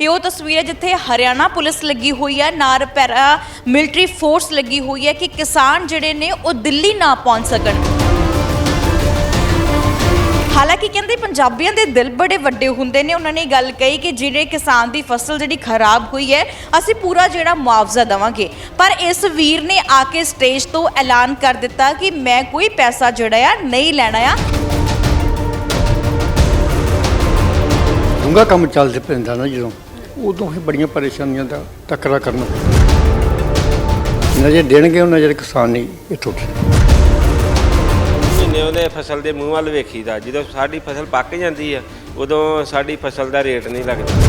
ਇਹ ਉਹ ਤਸਵੀਰ ਹੈ ਜਿੱਥੇ ਹਰਿਆਣਾ ਪੁਲਿਸ ਲੱਗੀ ਹੋਈ ਹੈ ਨਾਰ ਪੈਰਾ ਮਿਲਟਰੀ ਫੋਰਸ ਲੱਗੀ ਹੋਈ ਹੈ ਕਿ ਕਿਸਾਨ ਜਿਹੜੇ ਨੇ ਉਹ ਦਿੱਲੀ ਨਾ ਪਹੁੰਚ ਸਕਣ। ਹਾਲਾਂਕਿ ਕਹਿੰਦੇ ਪੰਜਾਬੀਆਂ ਦੇ ਦਿਲ ਬੜੇ ਵੱਡੇ ਹੁੰਦੇ ਨੇ। ਉਹਨਾਂ ਨੇ ਗੱਲ ਕਹੀ ਕਿ ਜਿਹੜੇ ਕਿਸਾਨ ਦੀ ਫਸਲ ਜਿਹੜੀ ਖਰਾਬ ਹੋਈ ਹੈ, ਅਸੀਂ ਪੂਰਾ ਜਿਹੜਾ ਮੁਆਵਜ਼ਾ ਦੇਵਾਂਗੇ। ਪਰ ਇਸ ਵੀਰ ਨੇ ਆ ਕੇ ਸਟੇਜ ਤੋਂ ਐਲਾਨ ਕਰ ਦਿੱਤਾ ਕਿ ਮੈਂ ਕੋਈ ਪੈਸਾ ਜਿਹੜਾ ਆ ਨਹੀਂ ਲੈਣਾ ਆ। ਡੂੰਘਾ ਕੰਮ ਚੱਲਦੇ ਪੈਂਦਾ ਨਾ ਜਦੋਂ। ਉਦੋਂ ਹੀ ਬੜੀਆਂ ਪਰੇਸ਼ਾਨੀਆਂ ਦਾ ਟੱਕਰਾ ਕਰਨਾ ਨਜ਼ਰ ਦੇਣਗੇ ਉਹਨਾਂ ਜਿਹੜੇ ਕਿਸਾਨ ਨਹੀਂ ਇੱਥੋਂ ਮਹੀਨੇ ਉਹਦੇ ਫਸਲ ਦੇ ਮੂੰਹ ਵੱਲ ਵੇਖੀਦਾ ਜਦੋਂ ਸਾਡੀ ਫਸਲ ਪੱਕ ਜਾਂਦੀ ਆ ਉਦੋਂ ਸਾਡੀ ਫਸਲ ਦਾ ਰੇਟ ਨਹੀਂ ਲੱਗਦਾ।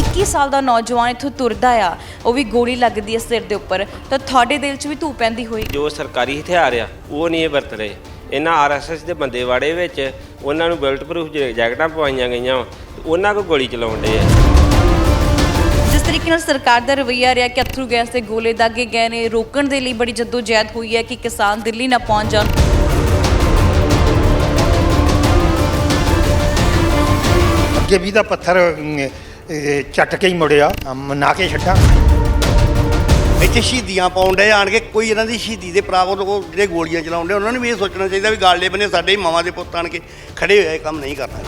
21 ਸਾਲ ਦਾ ਨੌਜਵਾਨ ਇੱਥੋਂ ਤੁਰਦਾ ਆ ਉਹ ਵੀ ਗੋਲੀ ਲੱਗਦੀ ਹੈ ਸਿਰ ਦੇ ਉੱਪਰ ਤਾਂ ਤੁਹਾਡੇ ਦਿਲ 'ਚ ਵੀ ਧੂ ਪੈਂਦੀ ਹੋਈ? ਜੋ ਸਰਕਾਰੀ ਹਥਿਆਰ ਆ ਉਹ ਨਹੀਂ ਇਹ ਵਰਤ ਰਹੇ। ਇਹਨਾਂ ਆਰਐਸਐਸ ਦੇ ਬੰਦੇਵਾੜੇ ਵਿੱਚ ਉਹਨਾਂ ਨੂੰ ਬੁਲਟ ਪ੍ਰੂਫ ਜੈਕਟਾਂ ਪਵਾਈਆਂ ਗਈਆਂ ਉਹਨਾਂ ਕੋ ਗੋਲੀ ਚਲਾਉਣ ਡੇ ਆ। ਜਿਸ ਤਰੀਕੇ ਨਾਲ ਸਰਕਾਰ ਦਾ ਰਵੱਈਆ ਰਿਹਾ ਕਿ ਅਥਰੂ ਗੈਸ ਦੇ ਗੋਲੇ ਦਾਗੇ ਗਏ ਨੇ ਰੋਕਣ ਦੇ ਲਈ ਬੜੀ ਜਦੋਜਹਿਦ ਹੋਈ ਹੈ ਕਿ ਕਿਸਾਨ ਦਿੱਲੀ ਨਾ ਪਹੁੰਚ ਜਾਣ। ਅੱਗੇ ਵੀ ਦਾ ਪੱਥਰ ਅਮ, ਇਹ, ਚੱਟ ਕੇ ਹੀ ਮੁੜਿਆ ਮਨਾ ਕੇ ਛੱਡਾਂ। ਇੱਥੇ ਸ਼ਹੀਦੀਆਂ ਪਾਉਣ ਡਏ ਆਣ ਕੇ ਕੋਈ ਇਹਨਾਂ ਦੀ ਸ਼ਹੀਦੀ ਦੇ ਪ੍ਰਾਪਤ ਉਹ ਜਿਹੜੇ ਗੋਲੀਆਂ ਚਲਾਉਂਦੇ ਉਹਨਾਂ ਨੂੰ ਵੀ ਇਹ ਸੋਚਣਾ ਚਾਹੀਦਾ ਵੀ ਗਾਲੇ ਬਨੇ ਸਾਡੇ ਹੀ ਮਾਵਾਂ ਦੇ ਪੁੱਤ ਆਣ ਕੇ ਖੜੇ ਹੋਏ ਇਹ ਕੰਮ ਨਹੀਂ ਕਰਨਾ।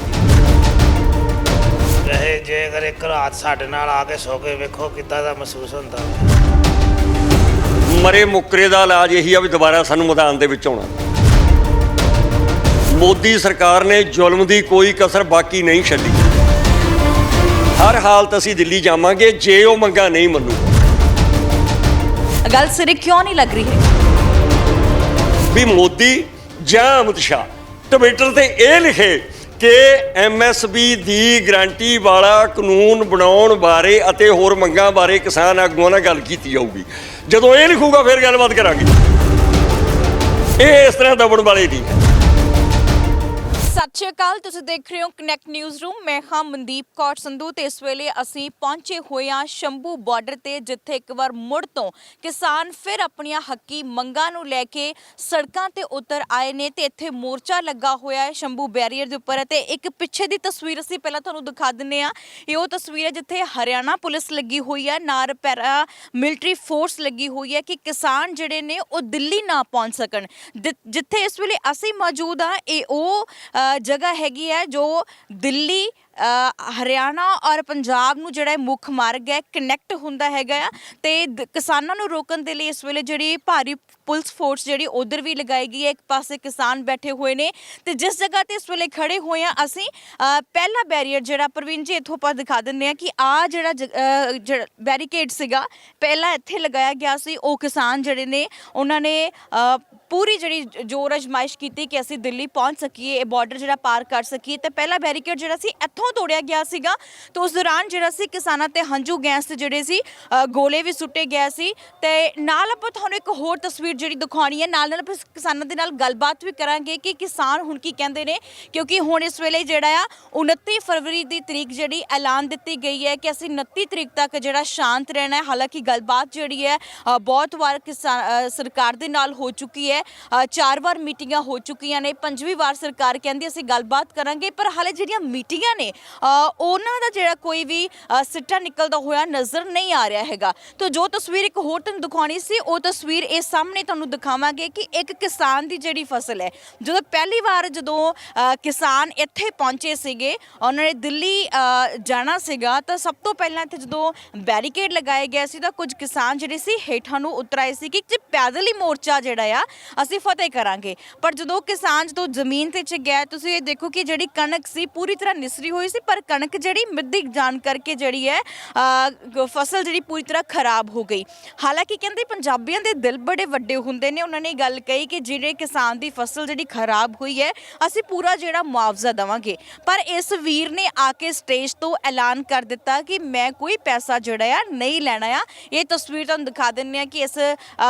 ਵੈਸੇ ਜੇ ਅਗਰ ਇੱਕ ਰਾਤ ਸਾਡੇ ਨਾਲ ਆ ਕੇ ਸੋ ਕੇ ਵੇਖੋ ਕਿੱਦਾਂ ਦਾ ਮਹਿਸੂਸ ਹੁੰਦਾ। ਮਰੇ ਮੁੱਕਰੇ ਦਾ ਇਲਾਜ ਇਹੀ ਆ ਵੀ ਦੁਬਾਰਾ ਸਾਨੂੰ ਮੈਦਾਨ ਦੇ ਵਿੱਚ ਆਉਣਾ। ਮੋਦੀ ਸਰਕਾਰ ਨੇ ਜ਼ੁਲਮ ਦੀ ਕੋਈ ਕਸਰ ਬਾਕੀ ਨਹੀਂ ਛੱਡੀ। ਹਰ ਹਾਲਤ ਅਸੀਂ ਦਿੱਲੀ ਜਾਵਾਂਗੇ ਜੇ ਉਹ ਮੰਗਾ ਨਹੀਂ ਮੰਨੂ ਗੱਲ ਸਿਰੇ ਕਿਉਂ ਨਹੀਂ ਲੱਗ ਰਹੀ? ਹੈ ਵੀ ਮੋਦੀ ਜਾਂ ਅਮਿਤ ਸ਼ਾਹ, ਟਵਿੱਟਰ ਤੇ ਇਹ ਲਿਖੇ ਕਿ ਐਮਐਸਬੀ ਦੀ ਗਰੰਟੀ ਵਾਲਾ ਕਾਨੂੰਨ ਬਣਾਉਣ ਬਾਰੇ ਅਤੇ ਹੋਰ ਮੰਗਾਂ ਬਾਰੇ ਕਿਸਾਨ ਆਗੂਆਂ ਨਾਲ ਗੱਲ ਕੀਤੀ ਜਾਊਗੀ। ਜਦੋਂ ਇਹ ਲਿਖੂਗਾ, ਫਿਰ ਗੱਲਬਾਤ ਕਰਾਂਗੇ। ਇਹ ਇਸ ਤਰ੍ਹਾਂ ਦਬਣ ਵਾਲੇ ਨਹੀਂ ਸਤਿ ਸ਼੍ਰੀ ਅਕਾਲ, ਤੁਸੀਂ ਦੇਖ ਰਹੇ ਹੋ ਕਨੈਕਟ ਨਿਊਜ਼ ਰੂਮ ਮੈਂ ਹਾਂ ਮਨਦੀਪ ਕੌਰ ਸੰਧੂ ਤੇ ਇਸ ਵੇਲੇ ਅਸੀਂ ਪਹੁੰਚੇ ਹੋਏ ਹਾਂ ਸ਼ੰਭੂ ਬਾਰਡਰ ਤੇ, ਜਿੱਥੇ ਇੱਕ ਵਾਰ ਮੁੜ ਤੋਂ ਕਿਸਾਨ ਫਿਰ ਆਪਣੀਆਂ ਹੱਕੀ ਮੰਗਾਂ ਨੂੰ ਲੈ ਕੇ ਸੜਕਾਂ ਤੇ ਉਤਰ ਆਏ ਨੇ ਤੇ ਇੱਥੇ ਮੋਰਚਾ ਲੱਗਾ ਹੋਇਆ ਹੈ ਸ਼ੰਭੂ ਬੈਰੀਅਰ ਦੇ ਉੱਪਰ ਤੇ ਇੱਕ ਪਿੱਛੇ ਦੀ ਤਸਵੀਰ ਅਸੀਂ ਪਹਿਲਾਂ ਤੁਹਾਨੂੰ ਦਿਖਾ ਦਿੰਨੇ ਆ ਇਹ ਉਹ ਤਸਵੀਰ ਹੈ ਜਿੱਥੇ ਹਰਿਆਣਾ ਪੁਲਿਸ ਲੱਗੀ ਹੋਈ ਹੈ ਨਾਰ ਪੈਰਾ ਮਿਲਟਰੀ ਫੋਰਸ ਲੱਗੀ ਹੋਈ ਹੈ ਕਿ ਕਿਸਾਨ ਜਿਹੜੇ ਨੇ ਉਹ ਦਿੱਲੀ ਨਾ ਪਹੁੰਚ ਸਕਣ। ਜਿ- ਜਿੱਥੇ ਇਸ ਵੇਲੇ ਅਸੀਂ ਮੌਜੂਦ ਆ ਇਹ ਉਹ ਜਗ੍ਹਾ ਹੈਗੀ ਹੈ ਜੋ ਦਿੱਲੀ ਹਰਿਆਣਾ ਔਰ ਪੰਜਾਬ ਨੂੰ ਜਿਹੜਾ ਮੁੱਖ ਮਾਰਗ ਹੈ ਕਨੈਕਟ ਹੁੰਦਾ ਹੈਗਾ ਆ। ਤੇ ਦ- ਕਿਸਾਨਾਂ ਨੂੰ ਰੋਕਣ ਦੇ ਲਈ ਇਸ ਵੇਲੇ ਜਿਹੜੀ ਭਾਰੀ ਪੁਲਿਸ ਫੋਰਸ ਜਿਹੜੀ ਉਧਰ ਵੀ ਲਗਾਈ ਗਈ ਹੈ ਇੱਕ ਪਾਸੇ ਕਿਸਾਨ ਬੈਠੇ ਹੋਏ ਨੇ। ਤੇ ਜਿਸ ਜਗ੍ਹਾ ਤੇ ਇਸ ਵੇਲੇ ਖੜੇ ਹੋਏ ਆ ਅਸੀਂ ਪਹਿਲਾ ਬੈਰੀਅਰ ਜਿਹੜਾ ਪ੍ਰਵੀਨ ਜੀ ਇੱਥੋਂ ਆਪਾਂ ਦਿਖਾ ਦਿੰਦੇ ਆ ਕਿ ਆ ਜਿਹੜਾ ਜ- ਅ, ਬੈਰੀਕੇਡ ਸੀਗਾ ਪਹਿਲਾਂ ਇੱਥੇ ਲਗਾਇਆ ਗਿਆ ਸੀ। ਉਹ ਕਿਸਾਨ ਜਿਹੜੇ ਨੇ ਉਹਨਾਂ ਨੇ ਪੂਰੀ ਜਿਹੜੀ ਜ਼ੋਰ ਅਜਮਾਇਸ਼ ਕੀਤੀ ਕਿ ਅਸੀਂ ਦਿੱਲੀ ਪਹੁੰਚ ਸਕੀਏ, ਇਹ ਬਾਰਡਰ ਜਿਹੜਾ ਪਾਰ ਕਰ ਸਕੀਏ, ਤੇ ਪਹਿਲਾ ਬੈਰੀਕੇਡ ਜਿਹੜਾ ਸੀ, ਇੱਥੋਂ ਤੋੜਿਆ ਗਿਆ ਸੀਗਾ। ਤੇ ਉਸ ਦੌਰਾਨ ਜਿਹੜਾ ਸੀ, ਕਿਸਾਨਾਂ ਤੇ ਹੰਝੂ ਗੈਸ ਤੇ ਜਿਹੜੇ ਸੀ ਗੋਲੇ ਵੀ ਸੁੱਟੇ ਗਏ ਸੀ। ਤੇ ਨਾਲ ਆਪਾਂ ਤੁਹਾਨੂੰ ਇੱਕ ਹੋਰ ਤਸਵੀਰ ਜਿਹੜੀ ਦਿਖਾਉਣੀ ਹੈ, ਨਾਲ ਨਾਲ ਆਪਾਂ ਕਿਸਾਨਾਂ ਦੇ ਨਾਲ ਗੱਲਬਾਤ ਵੀ ਕਰਾਂਗੇ ਕਿ ਕਿਸਾਨ ਹੁਣ ਕੀ ਕਹਿੰਦੇ ਨੇ, ਕਿਉਂਕਿ ਹੁਣ ਇਸ ਵੇਲੇ ਜਿਹੜਾ ਆ 29 ਫਰਵਰੀ ਦੀ ਤਰੀਕ ਜਿਹੜੀ ਐਲਾਨ ਦਿੱਤੀ ਗਈ ਹੈ ਕਿ ਅਸੀਂ 29 ਤਰੀਕ ਤੱਕ ਜਿਹੜਾ ਸ਼ਾਂਤ ਰਹਿਣਾ ਹੈ। ਹਾਲਾਂਕਿ ਗੱਲਬਾਤ ਜਿਹੜੀ ਹੈ ਬਹੁਤ ਵਾਰ ਕਿਸਾਨ ਸਰਕਾਰ ਦੇ ਨਾਲ ਹੋ ਚੁੱਕੀ ਹੈ। ਅ, ਚਾਰ ਵਾਰ ਮੀਟਿੰਗਾਂ ਹੋ ਚੁੱਕੀਆਂ ਨੇ। ਪੰਜਵੀਂ ਵਾਰ ਸਰਕਾਰ ਕਹਿੰਦੀ ਅਸੀਂ ਗੱਲਬਾਤ ਕਰਾਂਗੇ ਪਰ ਹਾਲੇ ਜਿਹੜੀਆਂ ਮੀਟਿੰਗਾਂ ਨੇ ਉਹਨਾਂ ਦਾ ਜਿਹੜਾ ਕੋਈ ਵੀ ਸਿੱਟਾ ਨਿਕਲਦਾ ਹੋਇਆ ਨਜ਼ਰ ਨਹੀਂ ਆ ਰਿਹਾ ਹੈਗਾ। ਤਾਂ ਜੋ ਤਸਵੀਰ ਇੱਕ ਹੋਰ ਤੁਹਾਨੂੰ ਦਿਖਾਉਣੀ ਸੀ ਉਹ ਤਸਵੀਰ ਇਹ ਸਾਹਮਣੇ ਤੁਹਾਨੂੰ ਦਿਖਾਵਾਂਗੇ ਕਿ ਇੱਕ ਕਿਸਾਨ ਦੀ ਜਿਹੜੀ ਫਸਲ ਹੈ ਜਦੋਂ ਪਹਿਲੀ ਵਾਰ ਜਦੋਂ ਅ, ਕਿਸਾਨ ਇੱਥੇ ਪਹੁੰਚੇ ਸੀਗੇ ਉਹਨਾਂ ਨੇ ਦਿੱਲੀ ਜਾਣਾ ਸੀਗਾ ਤਾਂ ਸਭ ਤੋਂ ਪਹਿਲਾਂ ਇੱਥੇ ਜਦੋਂ ਬੈਰੀਕੇਡ ਲਗਾਏ ਗਏ ਸੀ ਤਾਂ ਕੁਝ ਕਿਸਾਨ ਜਿਹੜੇ ਸੀ ਹੇਠਾਂ ਨੂੰ ਉਤਰਾਏ ਸੀ ਕਿ ਪੈਦਲ ਹੀ ਮੋਰਚਾ ਜਿਹੜਾ ਆ ਅਸੀਂ ਫਤਿਹ ਕਰਾਂਗੇ। ਪਰ ਜਦੋਂ ਕਿਸਾਨ ਜਦੋਂ ਜ਼ਮੀਨ ਤੇ ਚ ਗਿਆ, ਤੁਸੀਂ ਇਹ ਦੇਖੋ ਕਿ ਜਿਹੜੀ ਕਣਕ ਸੀ, ਪੂਰੀ ਤਰ੍ਹਾਂ ਨਿਸਰੀ ਹੋਈ ਸੀ, ਪਰ ਕਣਕ ਜਿਹੜੀ ਮਿੱਦੀ ਜਾਣ ਕਰਕੇ ਜਿਹੜੀ ਹੈ ਫਸਲ ਜਿਹੜੀ ਪੂਰੀ ਤਰ੍ਹਾਂ ਖਰਾਬ ਹੋ ਗਈ। ਹਾਲਾਂਕਿ ਕਹਿੰਦੇ ਪੰਜਾਬੀਆਂ ਦੇ ਦਿਲ ਬੜੇ ਵੱਡੇ ਹੁੰਦੇ ਨੇ। ਉਹਨਾਂ ਨੇ ਗੱਲ ਕਹੀ ਕਿ ਜਿਹੜੇ ਕਿਸਾਨ ਦੀ ਫਸਲ ਜਿਹੜੀ ਖਰਾਬ ਹੋਈ ਹੈ, ਅਸੀਂ ਪੂਰਾ ਜਿਹੜਾ ਮੁਆਵਜ਼ਾ ਦੇਵਾਂਗੇ। ਪਰ ਇਸ ਵੀਰ ਨੇ ਆ ਕੇ ਸਟੇਜ ਤੋਂ ਐਲਾਨ ਕਰ ਦਿੱਤਾ ਕਿ ਮੈਂ ਕੋਈ ਪੈਸਾ ਜਿਹੜਾ ਆ ਨਹੀਂ ਲੈਣਾ ਆ। ਇਹ ਤਸਵੀਰ ਤੁਹਾਨੂੰ ਦਿਖਾ ਦਿੰਨੇ ਆ ਕਿ ਇਸ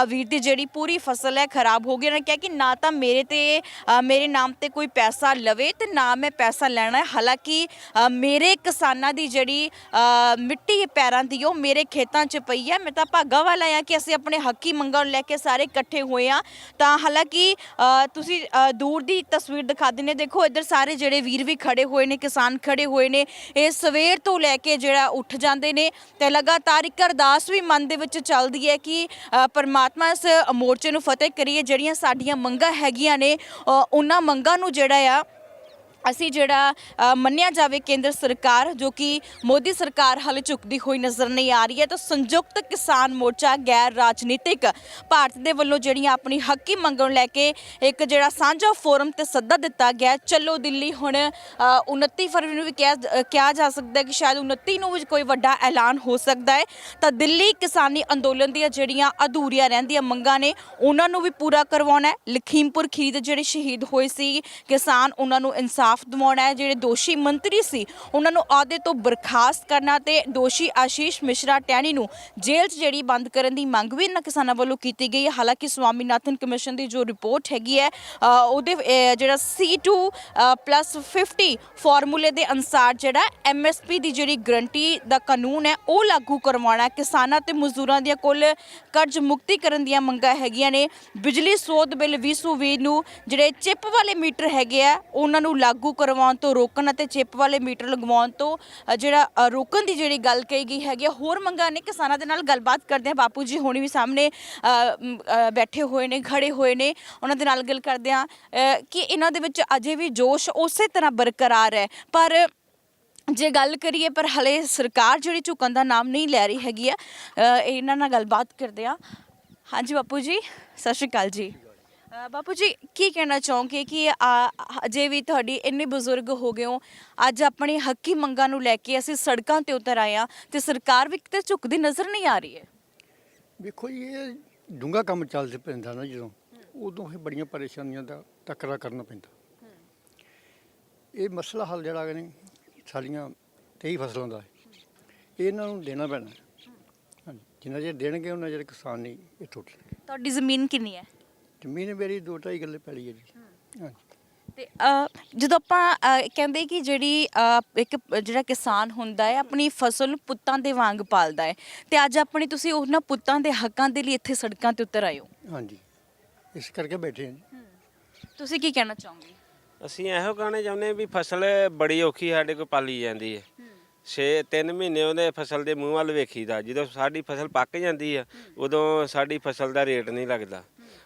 ਵੀਰ ਦੀ ਜਿਹੜੀ ਪੂਰੀ ਫਸਲ ਹੈ, ਖਰਾਬ ਹੋ ਗਏ ਨੇ ਕਿਹਾ ਕਿ ਨਾ ਤਾਂ ਮੇਰੇ ਤੇ ਅ, ਮੇਰੇ ਨਾਮ ਤੇ ਕੋਈ ਪੈਸਾ ਲਵੇ ਤੇ ਨਾ ਮੈਂ ਪੈਸਾ ਲੈਣਾ ਹੈ। ਹਾਲਾਂਕਿ ਅ, ਮੇਰੇ ਕਿਸਾਨਾਂ ਦੀ ਜਿਹੜੀ ਅ, ਮਿੱਟੀ ਪੈਰਾਂ ਦੀ ਉਹ ਮੇਰੇ ਖੇਤਾਂ 'ਚ ਪਈ ਹੈ। ਮੈਂ ਤਾਂ ਭਾਗਾ ਵਾਲਾ ਆ ਕਿ ਅਸੀਂ ਆਪਣੇ ਹੱਕੀ ਮੰਗਾਂ ਨੂੰ ਲੈ ਕੇ ਸਾਰੇ ਇਕੱਠੇ ਹੋਏ ਆ ਤਾਂ ਹਾਲਾਂਕਿ ਅ, ਤੁਸੀਂ ਅ, ਦੂਰ ਦੀ ਤਸਵੀਰ ਦਿਖਾ ਦਿੰਦੇ ਦੇਖੋ ਇੱਧਰ ਸਾਰੇ ਜਿਹੜੇ ਵੀਰ ਵੀ ਖੜੇ ਹੋਏ ਨੇ ਕਿਸਾਨ ਖੜੇ ਹੋਏ ਨੇ। ਇਹ ਸਵੇਰ ਤੋਂ ਲੈ ਕੇ ਜਿਹੜਾ ਉੱਠ ਜਾਂਦੇ ਨੇ ਤੇ ਲਗਾਤਾਰ ਇੱਕ ਅਰਦਾਸ ਵੀ ਮਨ ਦੇ ਵਿੱਚ ਚੱਲਦੀ ਹੈ ਕਿ ਅ, ਪਰਮਾਤਮਾ ਇਸ ਮੋਰਚੇ ਨੂੰ ਫਤਿਹ ਕਰੀਏ ਜਿਹੜੀਆਂ ਸਾਡੀਆਂ ਮੰਗਾਂ ਹੈਗੀਆਂ ਨੇ ਉਹਨਾਂ ਮੰਗਾਂ ਨੂੰ ਜਿਹੜਾ ਆ ਅਸੀਂ ਜਿਹੜਾ ਮੰਨਿਆ ਜਾਵੇ ਕੇਂਦਰ ਸਰਕਾਰ ਜੋ ਕਿ ਮੋਦੀ ਸਰਕਾਰ ਹਾਲੇ ਝੁਕਦੀ ਹੋਈ ਨਜ਼ਰ ਨਹੀਂ ਆ ਰਹੀ ਹੈ ਤਾਂ ਸੰਯੁਕਤ ਕਿਸਾਨ ਮੋਰਚਾ ਗੈਰ ਰਾਜਨੀਤਿਕ ਭਾਰਤ ਦੇ ਵੱਲੋਂ ਜਿਹੜੀਆਂ ਆਪਣੀ ਹੱਕੀ ਮੰਗ ਨੂੰ ਲੈ ਕੇ ਇੱਕ ਜਿਹੜਾ ਸਾਂਝਾ ਫੋਰਮ ਤੇ ਸੱਦਾ ਦਿੱਤਾ ਗਿਆ ਹੈ। ਚੱਲੋ ਦਿੱਲੀ ਹੁਣ ਅ, 29 ਫਰਵਰੀ ਨੂੰ ਵੀ ਕਿਹਾ ਜਾ ਸਕਦਾ ਹੈ ਕਿ ਸ਼ਾਇਦ 29 ਨੂੰ ਵੀ ਕੋਈ ਵੱਡਾ ਐਲਾਨ ਹੋ ਸਕਦਾ ਹੈ ਤਾਂ ਦਿੱਲੀ ਕਿਸਾਨੀ ਅੰਦੋਲਨ ਦੀਆਂ ਜਿਹੜੀਆਂ ਅਧੂਰੀਆਂ ਰਹਿੰਦੀਆਂ ਮੰਗਾਂ ਨੇ ਉਹਨਾਂ ਨੂੰ ਵੀ ਪੂਰਾ ਕਰਵਾਉਣਾ ਹੈ ਲਖੀਮਪੁਰ ਖੀਰ ਦੇ ਜਿਹੜੇ ਸ਼ਹੀਦ ਹੋਏ ਸੀ ਕਿਸਾਨ ਉਹਨਾਂ ਨੂੰ ਇਨਸਾਫ ਦਿਵਾਉਣਾ ਹੈ ਜਿਹੜੇ ਦੋਸ਼ੀ ਮੰਤਰੀ ਸੀ ਉਹਨਾਂ ਨੂੰ ਅਹੁਦੇ ਤੋਂ ਬਰਖਾਸਤ ਕਰਨਾ ਤੇ ਦੋਸ਼ੀ ਆਸ਼ੀਸ਼ ਮਿਸ਼ਰਾ ਟੈਣੀ ਨੂੰ ਜੇਲ੍ਹ 'ਚ ਜਿਹੜੀ ਬੰਦ ਕਰਨ ਦੀ ਮੰਗ ਵੀ ਇਹਨਾਂ ਕਿਸਾਨਾਂ ਵੱਲੋਂ ਕੀਤੀ ਗਈ ਹੈ। ਹਾਲਾਂਕਿ ਸਵਾਮੀਨਾਥਨ ਕਮਿਸ਼ਨ ਦੀ ਜੋ ਰਿਪੋਰਟ ਹੈਗੀ ਹੈ ਉਹਦੇ ਅ, ਜਿਹੜਾ C2 ਪਲੱਸ 50 ਫਾਰਮੂਲੇ ਦੇ ਅਨੁਸਾਰ ਜਿਹੜਾ MSP ਦੀ ਜਿਹੜੀ ਗਰੰਟੀ ਦਾ ਕਾਨੂੰਨ ਹੈ ਉਹ ਲਾਗੂ ਕਰਵਾਉਣਾ ਕਿਸਾਨਾਂ ਤੇ ਮਜ਼ਦੂਰਾਂ ਦੀਆਂ ਕੁੱਲ ਕਰਜ਼ ਮੁਕਤੀ ਕਰਨ ਦੀਆਂ ਮੰਗਾਂ ਹੈਗੀਆਂ ਨੇ। ਬਿਜਲੀ ਸੋਧ ਬਿੱਲ 2020 ਨੂੰ ਜਿਹੜੇ ਚਿੱਪ ਵਾਲੇ ਮੀਟਰ ਹੈਗੇ ਆ ਉਹਨਾਂ ਨੂੰ ਲਾਗੂ ਲਾਗੂ ਕਰਵਾਉਣ ਤੋਂ ਰੋਕਣ ਅਤੇ ਚਿੱਪ ਵਾਲੇ ਮੀਟਰ ਲਗਵਾਉਣ ਤੋਂ ਅ, ਜਿਹੜਾ ਅ, ਰੋਕਣ ਦੀ ਜਿਹੜੀ ਗੱਲ ਕਹੀ ਗਈ ਹੈਗੀ ਆ। ਹੋਰ ਮੰਗਾਂ ਨੇ ਕਿਸਾਨਾਂ ਦੇ ਨਾਲ ਗੱਲਬਾਤ ਕਰਦੇ ਆ। ਬਾਪੂ ਜੀ ਹੁਣੀ ਵੀ ਸਾਹਮਣੇ ਅ, ਮ, ਅ, ਬੈਠੇ ਹੋਏ ਨੇ ਖੜੇ ਹੋਏ ਨੇ ਉਹਨਾਂ ਦੇ ਨਾਲ ਗੱਲ ਕਰਦੇ ਆ। ਕਿ ਇਹਨਾਂ ਦੇ ਵਿੱਚ ਅਜੇ ਵੀ ਜੋਸ਼ ਉਸੇ ਤਰ੍ਹਾਂ ਬਰਕਰਾਰ ਹੈ। ਪਰ ਜੇ ਗੱਲ ਕਰੀਏ ਪਰ ਹਲੇ ਸਰਕਾਰ ਜਿਹੜੀ ਝੁਕਣ ਦਾ ਨਾਮ ਨਹੀਂ ਲੈ ਰਹੀ ਹੈਗੀ ਆ ਅ, ਇਹਨਾਂ ਨਾਲ ਗੱਲਬਾਤ ਕਰਦੇ ਆ। ਹਾਂਜੀ ਬਾਪੂ ਜੀ ਸਤਿ ਸ਼੍ਰੀ ਅਕਾਲ ਜੀ। ਅ, ਬਾਪੂ ਜੀ ਕੀ ਕਹਿਣਾ ਚਾਹੋਗੇ ਕਿ ਆ, ਅਜੇ ਵੀ ਤੁਹਾਡੀ ਇੰਨੇ ਬਜ਼ੁਰਗ ਹੋ ਗਏ ਹੋ ਅੱਜ ਆਪਣੀ ਹੱਕੀ ਮੰਗਾਂ ਨੂੰ ਲੈ ਕੇ ਅਸੀਂ ਸੜਕਾਂ ਤੇ ਉਤਰ ਆਏ ਆ ਤੇ ਸਰਕਾਰ ਵੀ ਕਿਤੇ ਝੁਕਦੀ ਨਜ਼ਰ ਨਹੀਂ ਆ ਰਹੀ ਹੈ? ਵੇਖੋ ਜੀ ਇਹ ਡੂੰਘਾ ਕੰਮ ਚੱਲਦੇ ਪੈਂਦਾ ਨਾ ਜਦੋਂ ਉਦੋਂ ਫਿਰ ਬੜੀਆਂ ਪਰੇਸ਼ਾਨੀਆਂ ਦਾ ਟੱਕਰਾ ਕਰਨਾ ਪੈਂਦਾ। ਇਹ ਮਸਲਾ ਹੱਲ ਜਿਹੜਾ ਹੈ ਨੇ ਸਾਡੀਆਂ 23 ਫਸਲਾਂ ਦਾ ਹੈ। ਇਹਨਾਂ ਨੂੰ ਦੇਣਾ ਪੈਣਾ ਹਾਂਜੀ ਜਿੰਨਾ ਚਿਰ ਦੇਣਗੇ ਉਹਨਾਂ ਚਿਰ ਕਿਸਾਨ ਨਹੀਂ ਇਹ ਟੁੱਟ ਤੁਹਾਡੀ ਜ਼ਮੀਨ ਕਿੰਨੀ ਹੈ? ਜ਼ਮੀਨ ਮੇਰੀ ਦੋ ਢਾਈ ਗੱਲੇ ਪੈਲੀ ਹੈ ਜੀ। ਹਾਂਜੀ। ਤੇ ਅ, ਜਦੋਂ ਆਪਾਂ ਅ, ਕਹਿੰਦੇ ਕਿ ਜਿਹੜੀ ਅ, ਇੱਕ ਜਿਹੜਾ ਕਿਸਾਨ ਹੁੰਦਾ ਹੈ ਆਪਣੀ ਫਸਲ ਨੂੰ ਪੁੱਤਾਂ ਦੇ ਵਾਂਗ ਪਾਲਦਾ ਹੈ ਤੇ ਅੱਜ ਆਪਣੀ ਤੁਸੀਂ ਉਹਨਾਂ ਪੁੱਤਾਂ ਦੇ ਹੱਕਾਂ ਦੇ ਲਈ ਇੱਥੇ ਸੜਕਾਂ ਤੇ ਉਤਰ ਆਏ ਹੋ। ਹਾਂਜੀ। ਇਸ ਕਰਕੇ ਬੈਠੇ ਹਾਂ ਜੀ। ਤੁਸੀਂ ਕੀ ਕਹਿਣਾ ਚਾਹੋਗੇ? ਅਸੀਂ ਇਹੋ ਕਹਿਣਾ ਚਾਹੁੰਦੇ ਵੀ ਫਸਲ ਬੜੀ ਔਖੀ ਸਾਡੇ ਕੋਲ ਪਾਲੀ ਜਾਂਦੀ ਹੈ। 6 3 ਮਹੀਨੇ ਉਹਦੇ ਫਸਲ ਦੇ ਮੂੰਹ ਵੱਲ ਵੇਖੀਦਾ। ਜਦੋਂ ਸਾਡੀ ਫਸਲ ਪੱਕ ਜਾਂਦੀ ਆ ਉਦੋਂ ਸਾਡੀ ਫਸਲ ਦਾ ਰੇਟ ਨਹੀਂ ਲੱਗਦਾ।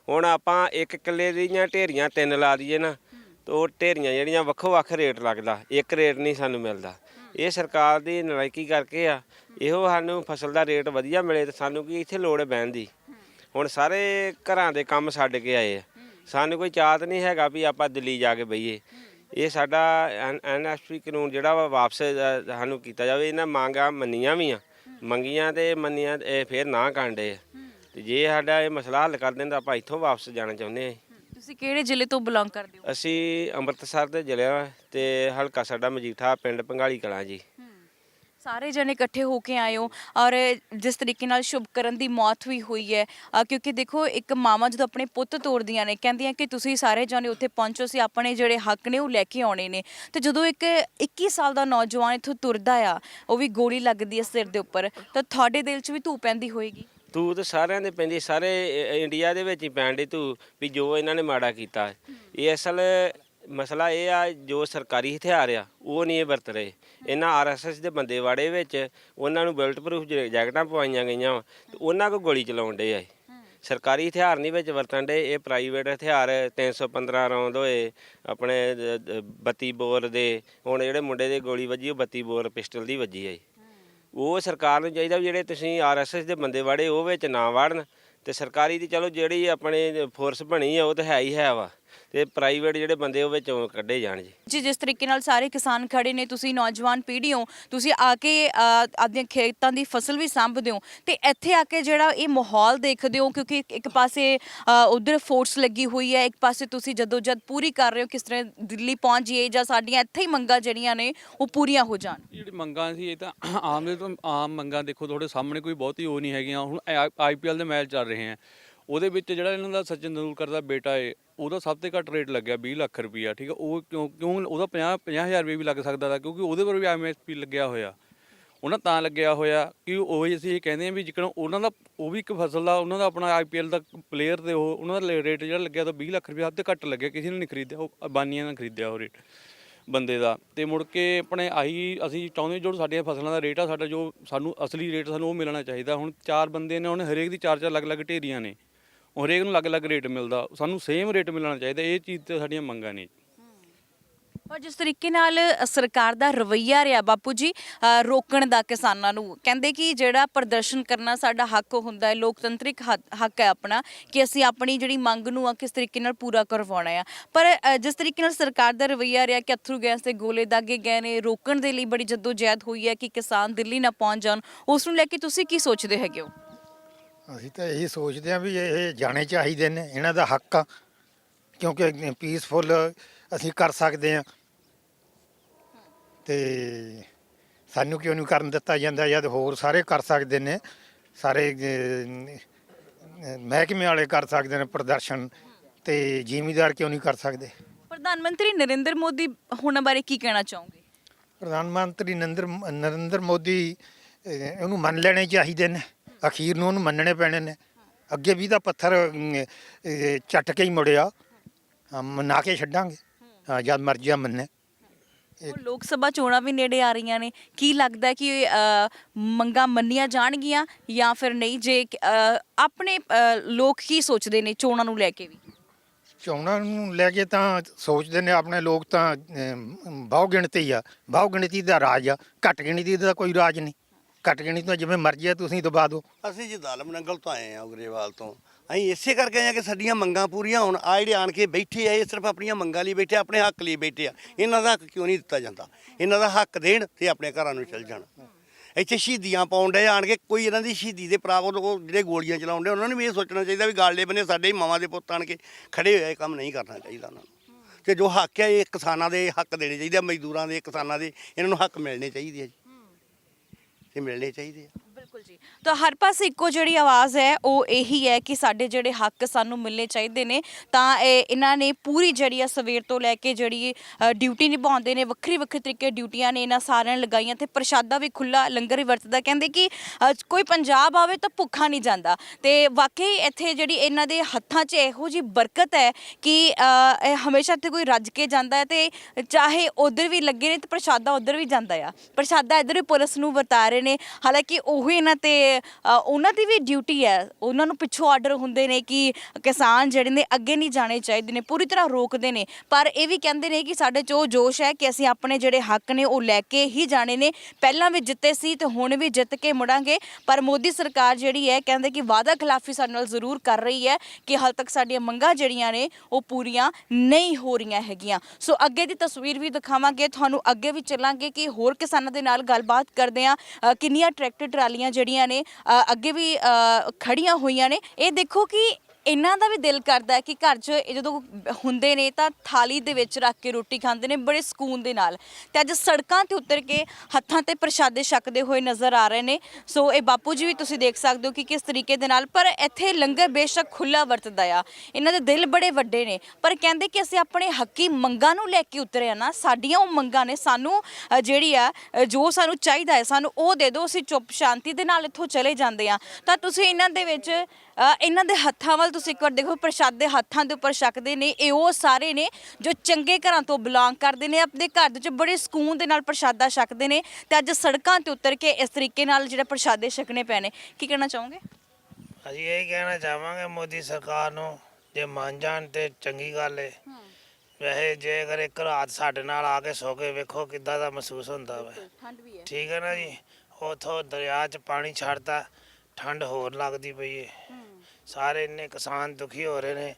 ਹੁਣ ਆਪਾਂ ਇੱਕ ਕਿੱਲੇ ਦੀਆਂ ਢੇਰੀਆਂ ਤਿੰਨ ਲਾ ਦਈਏ ਨਾ, ਤਾਂ ਉਹ ਢੇਰੀਆਂ ਜਿਹੜੀਆਂ ਵੱਖੋ ਵੱਖ ਰੇਟ ਲੱਗਦਾ, ਇੱਕ ਰੇਟ ਨਹੀਂ ਸਾਨੂੰ ਮਿਲਦਾ। ਇਹ ਸਰਕਾਰ ਦੀ ਨਲਾਇਕੀ ਕਰਕੇ ਆ, ਇਹੋ ਸਾਨੂੰ ਫਸਲ ਦਾ ਰੇਟ ਵਧੀਆ ਮਿਲੇ ਤੇ ਸਾਨੂੰ ਕੀ ਇੱਥੇ ਲੋੜ ਬਹਿਣ ਦੀ। ਹੁਣ ਸਾਰੇ ਘਰਾਂ ਦੇ ਕੰਮ ਛੱਡ ਕੇ ਆਏ ਆ। ਸਾਨੂੰ ਕੋਈ ਚਾਹਤ ਨਹੀਂ ਹੈਗਾ ਵੀ ਆਪਾਂ ਦਿੱਲੀ ਜਾ ਕੇ ਬਈਏ। ਇਹ ਸਾਡਾ ਐਨਐਸਪੀ ਕਾਨੂੰਨ ਜਿਹੜਾ ਵਾ ਵਾਪਸ ਸਾਨੂੰ ਕੀਤਾ ਜਾਵੇ, ਇਹਨਾਂ ਮੰਗਾਂ ਮੰਨੀਆਂ ਵੀ ਆ। ਮੰਗੀਆਂ ਤੇ ਮੰਨੀਆਂ, ਇਹ ਫੇਰ ਨਾ ਕਾਂਡੇ ਆ। ਤੇ ਜੇ ਸਾਡਾ ਇਹ ਮਸਲਾ ਹੱਲ ਕਰ ਦੇਣ ਤਾਂ ਆਪਾਂ ਇੱਥੋਂ ਵਾਪਸ ਜਾਣਾ ਚਾਹੁੰਦੇ ਆ ਤੁਸੀਂ ਕਿਹੜੇ ਜ਼ਿਲ੍ਹੇ ਤੋਂ ਬਿਲੋਂਗ ਕਰਦੇ ਹੋ? ਅਸੀਂ ਅੰਮ੍ਰਿਤਸਰ ਦੇ ਜ਼ਿਲ੍ਹੇ ਤੇ ਹਲਕਾ ਸਾਡਾ ਮਜੀਠਾ ਪਿੰਡ ਪੰਗਾਲੀ ਕਲਾਂ ਜੀ। ਸਾਰੇ ਜਣੇ ਇਕੱਠੇ ਹੋ ਕੇ ਆਏ ਹੋ ਔਰ ਜਿਸ ਤਰੀਕੇ ਨਾਲ ਸ਼ੁਭਕਰਨ ਦੀ ਮੌਤ ਵੀ ਹੋਈ ਹੈ ਅ, ਕਿਉਂਕਿ ਦੇਖੋ ਇੱਕ ਮਾਵਾਂ ਜਦੋਂ ਆਪਣੇ ਪੁੱਤ ਤੋੜਦੀਆਂ ਨੇ ਕਹਿੰਦੀਆਂ ਕਿ ਤੁਸੀਂ ਸਾਰੇ ਜਣੇ ਉੱਥੇ ਪਹੁੰਚੋ ਸੀ ਆਪਣੇ ਜਿਹੜੇ ਹੱਕ ਨੇ ਉਹ ਲੈ ਕੇ ਆਉਣੇ ਨੇ। ਤੇ ਜਦੋਂ ਇੱਕ 21 ਸਾਲ ਦਾ ਨੌਜਵਾਨ ਇੱਥੋਂ ਤੁਰਦਾ ਆ ਉਹ ਵੀ ਗੋਲੀ ਲੱਗਦੀ ਹੈ ਸਿਰ ਦੇ ਉੱਪਰ ਤਾਂ ਤੁਹਾਡੇ ਦਿਲ 'ਚ ਵੀ ਧੂ ਪੈਂਦੀ ਹੋਏਗੀ? ਤੂੰ ਤਾਂ ਸਾਰਿਆਂ ਦੇ ਪੈਂਦੀ, ਸਾਰੇ ਇੰਡੀਆ ਦੇ ਵਿੱਚ ਹੀ ਪੈਣ ਦੀ ਤੂੰ, ਵੀ ਜੋ ਇਹਨਾਂ ਨੇ ਮਾੜਾ ਕੀਤਾ। ਇਹ ਅਸਲ ਮਸਲਾ ਇਹ ਆ, ਜੋ ਸਰਕਾਰੀ ਹਥਿਆਰ ਆ, ਉਹ ਨਹੀਂ ਇਹ ਵਰਤ ਰਹੇ। ਇਹਨਾਂ ਆਰਐਸਐਸ ਦੇ ਬੰਦੇ ਵਾੜੇ ਵਿੱਚ ਉਹਨਾਂ ਨੂੰ ਬੁਲਟ ਪ੍ਰੂਫ ਜੈਕਟਾਂ ਪਵਾਈਆਂ ਗਈਆਂ ਵਾਂ, ਤੇ ਉਹਨਾਂ ਕੋ ਗੋਲੀ ਚਲਾਉਣ ਡੇ ਆ ਸਰਕਾਰੀ ਹਥਿਆਰ ਨਹੀਂ ਵਿੱਚ ਵਰਤਣ ਦੇ ਇਹ ਪ੍ਰਾਈਵੇਟ ਹਥਿਆਰ 315 ਰੌਂਦ ਹੋਏ, ਆਪਣੇ ਦ- 32 ਬੋਰ ਦੇ, ਹੁਣ ਜਿਹੜੇ ਮੁੰਡੇ ਦੇ ਗੋਲੀ ਵੱਜੀ, ਉਹ 32 ਬੋਰ ਪਿਸਟਲ ਦੀ ਵੱਜੀ ਹੈ ਉਹ ਸਰਕਾਰ ਨੂੰ ਚਾਹੀਦਾ ਵੀ ਜਿਹੜੇ ਤੁਸੀਂ ਆਰਐਸਐਸ ਦੇ ਬੰਦੇ ਵੜੇ, ਉਹ ਵਿੱਚ ਨਾ ਵੜਨ। ਤੇ ਸਰਕਾਰੀ ਦੀ ਚਲੋ ਜਿਹੜੀ ਆਪਣੇ ਫੋਰਸ ਬਣੀ ਆ, ਉਹ ਤਾਂ ਹੈ ਹੀ ਹੈ ਵਾ। ਤੇ ਪ੍ਰਾਈਵੇਟ ਜਿਹੜੇ ਬੰਦੇ ਉਹ ਵਿੱਚੋਂ ਕੱਢੇ ਜਾਣ ਜੀ। ਜੀ ਜਿਸ ਤਰੀਕੇ ਨਾਲ ਸਾਰੇ ਕਿਸਾਨ ਖੜੇ ਨੇ ਤੁਸੀਂ ਨੌਜਵਾਨ ਪੀੜ੍ਹੀ ਹੋ ਤੁਸੀਂ ਆ ਕੇ ਅ, ਆਪਣੀਆਂ ਖੇਤਾਂ ਦੀ ਫਸਲ ਵੀ ਸਾਂਭਦੇ ਹੋ ਤੇ ਇੱਥੇ ਆ ਕੇ ਜਿਹੜਾ ਇਹ ਮਾਹੌਲ ਦੇਖਦੇ ਹੋ ਕਿਉਂਕਿ ਇੱਕ- ਪਾਸੇ ਉਧਰ ਫੋਰਸ ਲੱਗੀ ਹੋਈ ਹੈ ਇੱਕ ਪਾਸੇ ਤੁਸੀਂ ਜਦੋਂ ਜਦ ਪੂਰੀ ਕਰ ਰਹੇ ਹੋ ਕਿਸ ਤਰ੍ਹਾਂ ਦਿੱਲੀ ਪਹੁੰਚ ਜਾਈਏ ਜਾਂ ਸਾਡੀਆਂ ਇੱਥੇ ਹੀ ਮੰਗਾਂ ਜਿਹੜੀਆਂ ਨੇ ਉਹ ਪੂਰੀਆਂ ਹੋ ਜਾਣ। ਜਿਹੜੀ ਮੰਗਾਂ ਸੀ ਇਹ ਤਾਂ ਆਮ ਦੇ ਤੋਂ ਆਮ ਮੰਗਾਂ ਦੇਖੋ ਤੁਹਾਡੇ ਸਾਹਮਣੇ ਕੋਈ ਬਹੁਤੀ ਉਹ ਨਹੀਂ ਹੈਗੀਆਂ। ਹੁਣ ਆਈਪੀਐਲ ਦੇ ਮੈਚ ਚੱਲ ਰਹੇ ਆ ਉਹਦੇ ਵਿੱਚ ਜਿਹੜਾ ਇਹਨਾਂ ਦਾ ਸਚਿਨ ਤੰਦੂਲਕਰ ਦਾ ਬੇਟਾ ਏ, ਉਹਦਾ ਸਭ ਤੋਂ ਘੱਟ ਰੇਟ ਲੱਗਿਆ 20 ਲੱਖ ਰੁਪਈਆ, ਠੀਕ ਹੈ ਉਹ ਕਿਉਂ ਕਿਉਂ, ਉਹਦਾ 50 50000 ਰੁਪਏ ਵੀ ਲੱਗ ਸਕਦਾ ਦਾ ਕਿਉਂਕਿ ਉਹਦੇ ਪਰ ਵੀ ਐਮਐਸਪੀ ਲੱਗਿਆ ਹੋਇਆ। ਉਹਨਾਂ ਤਾਂ ਲੱਗਿਆ ਹੋਇਆ ਕਿ ਉਹ ਅਸੀਂ ਇਹ ਕਹਿੰਦੇ ਆ ਵੀ ਜਿੱਕਣ ਉਹਨਾਂ ਦਾ, ਉਹ ਵੀ ਇੱਕ ਫਸਲ ਦਾ, ਉਹਨਾਂ ਦਾ ਆਪਣਾ ਆਈਪੀਐਲ ਦਾ ਪਲੇਅਰ ਤੇ ਉਹ, ਉਹਨਾਂ ਦਾ ਰੇਟ ਜਿਹੜਾ ਲੱਗਿਆ ਤਾਂ 20 ਲੱਖ ਰੁਪਏ ਹੱਦ ਘੱਟ ਲੱਗਿਆ, ਕਿਸੇ ਨੇ ਨਹੀਂ ਖਰੀਦਿਆ, ਉਹ ਅਬਾਨੀਆਂ ਨੇ ਖਰੀਦਿਆ ਉਹ ਰੇਟ ਬੰਦੇ ਦਾ। ਤੇ ਮੁੜ ਕੇ ਆਪਣੇ ਆਹੀ ਅਸੀਂ ਚਾਹੁੰਦੇ ਜੋ ਸਾਡੀਆਂ ਫਸਲਾਂ ਦਾ ਰੇਟ ਆ, ਸਾਡਾ ਜੋ ਸਾਨੂੰ ਅਸਲੀ ਰੇਟ ਸਾਨੂੰ ਉਹ ਮਿਲਣਾ ਚਾਹੀਦਾ। ਹੁਣ ਚਾਰ ਬੰਦੇ ਨੇ ਉਹਨੇ ਹਰੇਕ ਦੀ ਚਾਰ ਚਾਰ ਅਲੱਗ-ਅਲੱਗ ਢੇਰੀਆਂ ਨੇ। ਉਹ ਹਰੇਕ ਨੂੰ ਅਲੱਗ-ਅਲੱਗ ਰੇਟ ਮਿਲਦਾ। ਸਾਨੂੰ ਸੇਮ ਰੇਟ ਮਿਲਣਾ ਚਾਹੀਦਾ। ਇਹ ਚੀਜ਼ ਤੇ ਸਾਡੀਆਂ ਮੰਗਾਂ ਨੇ। ਔਰ ਜਿਸ ਤਰੀਕੇ ਨਾਲ ਸਰਕਾਰ ਦਾ ਰਵੱਈਆ ਰਿਹਾ ਬਾਪੂ ਜੀ ਰੋਕਣ ਦਾ ਕਿਸਾਨਾਂ ਨੂੰ, ਕਹਿੰਦੇ ਕਿ ਜਿਹੜਾ ਪ੍ਰਦਰਸ਼ਨ ਕਰਨਾ ਸਾਡਾ ਹੱਕ ਹੁੰਦਾ ਹੈ, ਲੋਕਤੰਤਰਿਕ ਹੱਕ- ਹੈ ਆਪਣਾ, ਕਿ ਅਸੀਂ ਆਪਣੀ ਜਿਹੜੀ ਮੰਗ ਨੂੰ ਆ ਕਿਸ ਤਰੀਕੇ ਨਾਲ ਪੂਰਾ ਕਰਵਾਉਣਾ ਆ। ਪਰ ਜਿਸ ਤਰੀਕੇ ਨਾਲ ਸਰਕਾਰ ਦਾ ਰਵੱਈਆ ਰਿਹਾ ਕਿ ਅਥਰੂ ਗੈਸ ਦੇ ਗੋਲੇ ਦਾਗੇ ਗਏ ਨੇ, ਰੋਕਣ ਦੇ ਲਈ ਬੜੀ ਜਦੋਜਹਿਦ ਹੋਈ ਹੈ ਕਿ ਕਿਸਾਨ ਦਿੱਲੀ ਨਾ ਪਹੁੰਚ ਜਾਣ, ਉਸ ਨੂੰ ਲੈ ਕੇ ਤੁਸੀਂ ਕੀ ਸੋਚਦੇ ਹੈਗੇ ਹੋ? ਅਸੀਂ ਤਾਂ ਇਹੀ ਸੋਚਦੇ ਹਾਂ ਵੀ ਇਹ ਜਾਣੇ ਚਾਹੀਦੇ ਨੇ ਇਹਨਾਂ ਦਾ ਹੱਕ ਆ ਕਿਉਂਕਿ ਪੀਸਫੁਲ ਅਸੀਂ ਕਰ ਸਕਦੇ ਹਾਂ। ਤੇ ਸਾਨੂੰ ਕਿਉਂ ਨਹੀਂ ਕਰਨ ਦਿੱਤਾ ਜਾਂਦਾ ਜਦ ਹੋਰ ਸਾਰੇ ਕਰ ਸਕਦੇ ਨੇ ਸਾਰੇ ਮਹਿਕਮੇ ਵਾਲੇ ਕਰ ਸਕਦੇ ਨੇ ਪ੍ਰਦਰਸ਼ਨ ਤੇ ਜ਼ਿਮੀਦਾਰ ਕਿਉਂ ਨਹੀਂ ਕਰ ਸਕਦੇ? ਪ੍ਰਧਾਨ ਮੰਤਰੀ ਨਰਿੰਦਰ ਮੋਦੀ ਹੁਣ ਬਾਰੇ ਕੀ ਕਹਿਣਾ ਚਾਹੋਗੇ? ਪ੍ਰਧਾਨ ਮੰਤਰੀ ਨਰਿੰਦਰ ਨਰਿੰਦਰ ਮੋਦੀ ਉਹਨੂੰ ਮੰਨ ਲੈਣੇ ਚਾਹੀਦੇ ਨੇ। ਅਖੀਰ ਨੂੰ ਉਹਨੂੰ ਮੰਨਣੇ ਪੈਣੇ ਨੇ। ਅੱਗੇ ਵੀ ਤਾਂ ਪੱਥਰ ਅਹ, ਚੱਟ ਕੇ ਹੀ ਮੁੜਿਆ। ਹਾਂ, ਮਨਾ ਕੇ ਛੱਡਾਂਗੇ। ਹਾਂ, ਜਦ ਮਰਜ਼ੀ ਮੰਨੇ। ਉਹ ਲੋਕ ਸਭਾ ਚੋਣਾਂ ਵੀ ਨੇੜੇ ਆ ਰਹੀਆਂ ਨੇ। ਕੀ ਲੱਗਦਾ ਹੈ ਕਿ ਅ, ਮੰਗਾਂ ਮੰਨੀਆਂ ਜਾਣਗੀਆਂ ਜਾਂ ਫਿਰ ਨਹੀਂ? ਜੇ ਅ, ਆਪਣੇ ਅ, ਲੋਕ ਕੀ ਸੋਚਦੇ ਨੇ ਚੋਣਾਂ ਨੂੰ ਲੈ ਕੇ ਵੀ? ਚੋਣਾਂ ਨੂੰ ਲੈ ਕੇ ਤਾਂ ਸੋਚਦੇ ਨੇ ਆਪਣੇ ਲੋਕ ਤਾਂ ਅਮ, ਬਹੁ ਗਿਣਤੀ ਆ। ਬਹੁ ਗਿਣਤੀ ਦਾ ਰਾਜ ਆ। ਘੱਟ ਗਿਣਤੀ ਦਾ ਕੋਈ ਰਾਜ ਨਹੀਂ। ਘੱਟ ਜਾਣੀ ਤਾਂ ਜਿਵੇਂ ਮਰਜ਼ੀ ਆ ਤੁਸੀਂ ਦਬਾ ਦਿਓ। ਅਸੀਂ ਜੀ ਦਾਲਮ ਨੰਗਲ ਤੋਂ ਆਏ ਆ ਉਗਰੇਵਾਲ ਤੋਂ। ਅਸੀਂ ਇਸੇ ਕਰਕੇ ਆਏ ਆ ਕਿ ਸਾਡੀਆਂ ਮੰਗਾਂ ਪੂਰੀਆਂ ਹੋਣ। ਆ ਜਿਹੜੇ ਆਣ ਕੇ ਬੈਠੇ ਆ ਇਹ ਸਿਰਫ ਆਪਣੀਆਂ ਮੰਗਾਂ ਲਈ ਬੈਠੇ ਆ, ਆਪਣੇ ਹੱਕ ਲਈ ਬੈਠੇ ਆ। ਇਹਨਾਂ ਦਾ ਹੱਕ ਕਿਉਂ ਨਹੀਂ ਦਿੱਤਾ ਜਾਂਦਾ? ਇਹਨਾਂ ਦਾ ਹੱਕ ਦੇਣ ਤੇ ਆਪਣੇ ਘਰਾਂ ਨੂੰ ਚਲ ਜਾਣ। ਇੱਥੇ ਸ਼ਹੀਦੀਆਂ ਪਾਉਣ ਡਏ ਆਣ ਕੇ ਕੋਈ ਇਹਨਾਂ ਦੀ ਸ਼ਹੀਦੀ ਦੇ ਪ੍ਰਾਪਤ ਉਹ ਜਿਹੜੇ ਗੋਲੀਆਂ ਚਲਾਉਂਦੇ ਉਹਨਾਂ ਨੂੰ ਵੀ ਇਹ ਸੋਚਣਾ ਚਾਹੀਦਾ ਵੀ ਗਾਲੇ ਬਨੇ ਸਾਡੇ ਹੀ ਮਾਵਾਂ ਦੇ ਪੁੱਤ ਆਣ ਕੇ ਖੜੇ ਹੋਏ ਆ, ਇਹ ਕੰਮ ਨਹੀਂ ਕਰਨਾ ਚਾਹੀਦਾ ਉਹਨਾਂ ਨੂੰ। ਤੇ ਜੋ ਹੱਕ ਹੈ ਇਹ ਕਿਸਾਨਾਂ ਦੇ ਹੱਕ ਦੇਣੇ ਚਾਹੀਦੇ ਆ ਮਜ਼ਦੂਰਾਂ ਦੇ ਕਿਸਾਨਾਂ ਦੇ ਇਹਨਾਂ ਨੂੰ ਹੱਕ ਮਿਲਣੇ ਚਾਹੀਦੇ ਆ ਜੀ। ਇਹ ਮਿਲਣੇ ਚਾਹੀਦੇ ਆ। ਬਿਲਕੁਲ ਜੀ। ਤਾਂ ਹਰ ਪਾਸੇ ਇੱਕੋ ਜਿਹੜੀ ਆਵਾਜ਼ ਹੈ ਉਹ ਇਹੀ ਹੈ ਕਿ ਸਾਡੇ ਜਿਹੜੇ ਹੱਕ ਸਾਨੂੰ ਮਿਲਣੇ ਚਾਹੀਦੇ ਨੇ। ਤਾਂ ਇਹ ਇਹਨਾਂ ਨੇ ਪੂਰੀ ਜਿਹੜੀ ਆ ਸਵੇਰ ਤੋਂ ਲੈ ਕੇ ਜਿਹੜੀ ਅ, ਡਿਊਟੀ ਨਿਭਾਉਂਦੇ ਨੇ ਵੱਖਰੀ ਵੱਖਰੀ ਤਰੀਕੇ ਡਿਊਟੀਆਂ ਨੇ ਇਹਨਾਂ ਸਾਰਿਆਂ ਨੇ ਲਗਾਈਆਂ ਤੇ ਪ੍ਰਸ਼ਾਦਾ ਵੀ ਖੁੱਲਾ ਲੰਗਰ ਵੀ ਵਰਤਦਾ। ਕਹਿੰਦੇ ਕਿ ਅ, ਕੋਈ ਪੰਜਾਬ ਆਵੇ ਤਾਂ ਭੁੱਖਾ ਨਹੀਂ ਜਾਂਦਾ। ਤੇ ਵਾਕਈ ਇੱਥੇ ਜਿਹੜੀ ਇਹਨਾਂ ਦੇ ਹੱਥਾਂ 'ਚ ਇਹੋ ਜੀ ਬਰਕਤ ਹੈ ਕਿ ਅ, ਇਹ ਹਮੇਸ਼ਾ ਇੱਥੇ ਕੋਈ ਰੱਜ ਕੇ ਜਾਂਦਾ ਹੈ ਤੇ ਚਾਹੇ ਉਧਰ ਵੀ ਲੱਗੇ ਨੇ ਤੇ ਪ੍ਰਸ਼ਾਦਾ ਉਧਰ ਵੀ ਜਾਂਦਾ ਆ। ਪ੍ਰਸ਼ਾਦਾ ਇੱਧਰ ਵੀ ਪੁਲਿਸ ਨੂੰ ਵਰਤਾ ਰਹੇ ਨੇ। ਹਾਲਾਂਕਿ ਉਹ ਇਹਨਾਂ ਤੇ ਅ, ਉਹਨਾਂ ਦੀ ਵੀ ਡਿਊਟੀ ਹੈ। ਉਹਨਾਂ ਨੂੰ ਪਿੱਛੋਂ ਆਰਡਰ ਹੁੰਦੇ ਨੇ ਕਿ ਕਿਸਾਨ ਜਿਹੜੇ ਨੇ ਅੱਗੇ ਨਹੀਂ ਜਾਣੇ ਚਾਹੀਦੇ ਨੇ ਪੂਰੀ ਤਰ੍ਹਾਂ ਰੋਕਦੇ ਨੇ। ਪਰ ਇਹ ਵੀ ਕਹਿੰਦੇ ਨੇ ਕਿ ਸਾਡੇ 'ਚ ਉਹ ਜੋਸ਼ ਹੈ ਕਿ ਅਸੀਂ ਆਪਣੇ ਜਿਹੜੇ ਹੱਕ ਨੇ ਉਹ ਲੈ ਕੇ ਹੀ ਜਾਣੇ ਨੇ। ਪਹਿਲਾਂ ਵੀ ਜਿੱਤੇ ਸੀ ਤੇ ਹੁਣ ਵੀ ਜਿੱਤ ਕੇ ਮੁੜਾਂਗੇ। ਪਰ ਮੋਦੀ ਸਰਕਾਰ ਜਿਹੜੀ ਹੈ ਕਹਿੰਦੇ ਕਿ ਵਾਅਦਾ ਖਿਲਾਫੀ ਸਾਡੇ ਨਾਲ ਜ਼ਰੂਰ ਕਰ ਰਹੀ ਹੈ ਕਿ ਹਾਲ ਤੱਕ ਸਾਡੀਆਂ ਮੰਗਾਂ ਜਿਹੜੀਆਂ ਨੇ ਉਹ ਪੂਰੀਆਂ ਨਹੀਂ ਹੋ ਰਹੀਆਂ ਹੈਗੀਆਂ। ਸੋ ਅੱਗੇ ਦੀ ਤਸਵੀਰ ਵੀ ਦਿਖਾਵਾਂਗੇ। ਤੁਹਾਨੂੰ ਅੱਗੇ ਵੀ ਚੱਲਾਂਗੇ ਕਿ ਹੋਰ ਕਿਸਾਨਾਂ ਦੇ ਨਾਲ ਗੱਲਬਾਤ ਕਰਦੇ ਆ ਕਿੰਨੀਆਂ ਟਰੈਕਟਰ ਟਰਾਲੀਆਂ ਜਿਹੜੀਆਂ ਨੇ ਅ, ਅੱਗੇ ਵੀ ਅ, ਖੜੀਆਂ ਹੋਈਆਂ ਨੇ। ਇਹ ਦੇਖੋ ਕਿ ਇਹਨਾਂ ਦਾ ਵੀ ਦਿਲ ਕਰਦਾ ਹੈ ਕਿ ਘਰ 'ਚ ਇਹ ਜਦੋਂ ਹੁੰਦੇ ਨੇ ਤਾਂ ਥਾਲੀ ਦੇ ਵਿੱਚ ਰੱਖ ਕੇ ਰੋਟੀ ਖਾਂਦੇ ਨੇ ਬੜੇ ਸਕੂਨ ਦੇ ਨਾਲ। ਤੇ ਅੱਜ ਸੜਕਾਂ ਤੇ ਉਤਰ ਕੇ ਹੱਥਾਂ ਤੇ ਪ੍ਰਸ਼ਾਦੇ ਛਕਦੇ ਹੋਏ ਨਜ਼ਰ ਆ ਰਹੇ ਨੇ। ਸੋ ਇਹ ਬਾਪੂ ਜੀ ਵੀ ਤੁਸੀਂ ਦੇਖ ਸਕਦੇ ਹੋ ਕਿ ਕਿਸ ਤਰੀਕੇ ਦੇ ਨਾਲ, ਪਰ ਇੱਥੇ ਲੰਗਰ ਬੇਸ਼ੱਕ ਖੁੱਲਾ ਵਰਤਦਾ ਆ। ਇਹਨਾਂ ਦੇ ਦਿਲ ਬੜੇ ਵੱਡੇ ਨੇ। ਪਰ ਕਹਿੰਦੇ ਕਿ ਅਸੀਂ ਆਪਣੇ ਹੱਕੀ ਮੰਗਾਂ ਨੂੰ ਲੈ ਕੇ ਉਤਰੇ ਆ ਨਾ, ਸਾਡੀਆਂ ਉਹ ਮੰਗਾਂ ਨੇ ਸਾਨੂੰ ਜਿਹੜੀ ਆ ਜੋ ਸਾਨੂੰ ਚਾਹੀਦਾ ਹੈ, ਸਾਨੂੰ ਉਹ ਦੇ ਦਿਓ, ਅਸੀਂ ਚੁੱਪ ਸ਼ਾਂਤੀ ਦੇ ਨਾਲ ਇੱਥੋਂ ਚਲੇ ਜਾਂਦੇ ਆ। ਤਾਂ ਤੁਸੀਂ ਇਹਨਾਂ ਦੇ ਵਿੱਚ ਅ, ਇਹਨਾਂ ਦੇ ਹੱਥਾਂ ਵੱਲ ਤੁਸੀਂ ਇੱਕ ਵਾਰ ਦੇਖੋ ਪ੍ਰਸ਼ਾਦੇ ਹੱਥਾਂ ਦੇ ਉੱਪਰ ਛਕਦੇ ਨੇ ਇਹ ਉਹ ਸਾਰੇ ਨੇ ਜੋ ਚੰਗੇ ਘਰਾਂ ਤੋਂ ਬਿਲੋਂਗ ਕਰਦੇ ਨੇ ਆਪਣੇ ਘਰ ਦੇ ਵਿੱਚ ਬੜੇ ਸਕੂਨ ਦੇ ਨਾਲ ਪ੍ਰਸ਼ਾਦਾ ਛਕਦੇ ਨੇ ਤੇ ਅੱਜ ਸੜਕਾਂ ਤੇ ਉਤਰ ਕੇ ਇਸ ਤਰੀਕੇ ਨਾਲ ਜਿਹੜਾ ਪ੍ਰਸ਼ਾਦੇ ਛਕਣੇ ਪਏ ਨੇ। ਕੀ ਕਹਿਣਾ ਚਾਹੋਗੇ? ਅਸੀਂ ਇਹ ਕਹਿਣਾ ਚਾਹਾਂਗੇ ਮੋਦੀ ਸਰਕਾਰ ਨੂੰ ਜੇ ਮੰਨ ਜਾਣ ਤੇ ਚੰਗੀ ਗੱਲ ਏ। ਵੈਸੇ ਜੇ ਅਗਰ ਇੱਕ ਰਾਤ ਸਾਡੇ ਨਾਲ ਆ ਕੇ ਸੋ ਕੇ ਵੇਖੋ ਕਿੱਦਾਂ ਦਾ ਮਹਿਸੂਸ ਹੁੰਦਾ ਵਾ। ਠੰਡ ਵੀ ਹੈ। ਠੀਕ ਹੈ ਨਾ ਜੀ? ਉਥੋਂ ਦਰਿਆ 'ਚ ਪਾਣੀ ਛੱਡਦਾ ਠੰਡ ਹੋਰ ਲੱਗਦੀ ਪਈ ਏ। ਸਾਰੇ ਇੰਨੇ ਕਿਸਾਨ ਦੁਖੀ ਹੋ ਰਹੇ ਨੇ।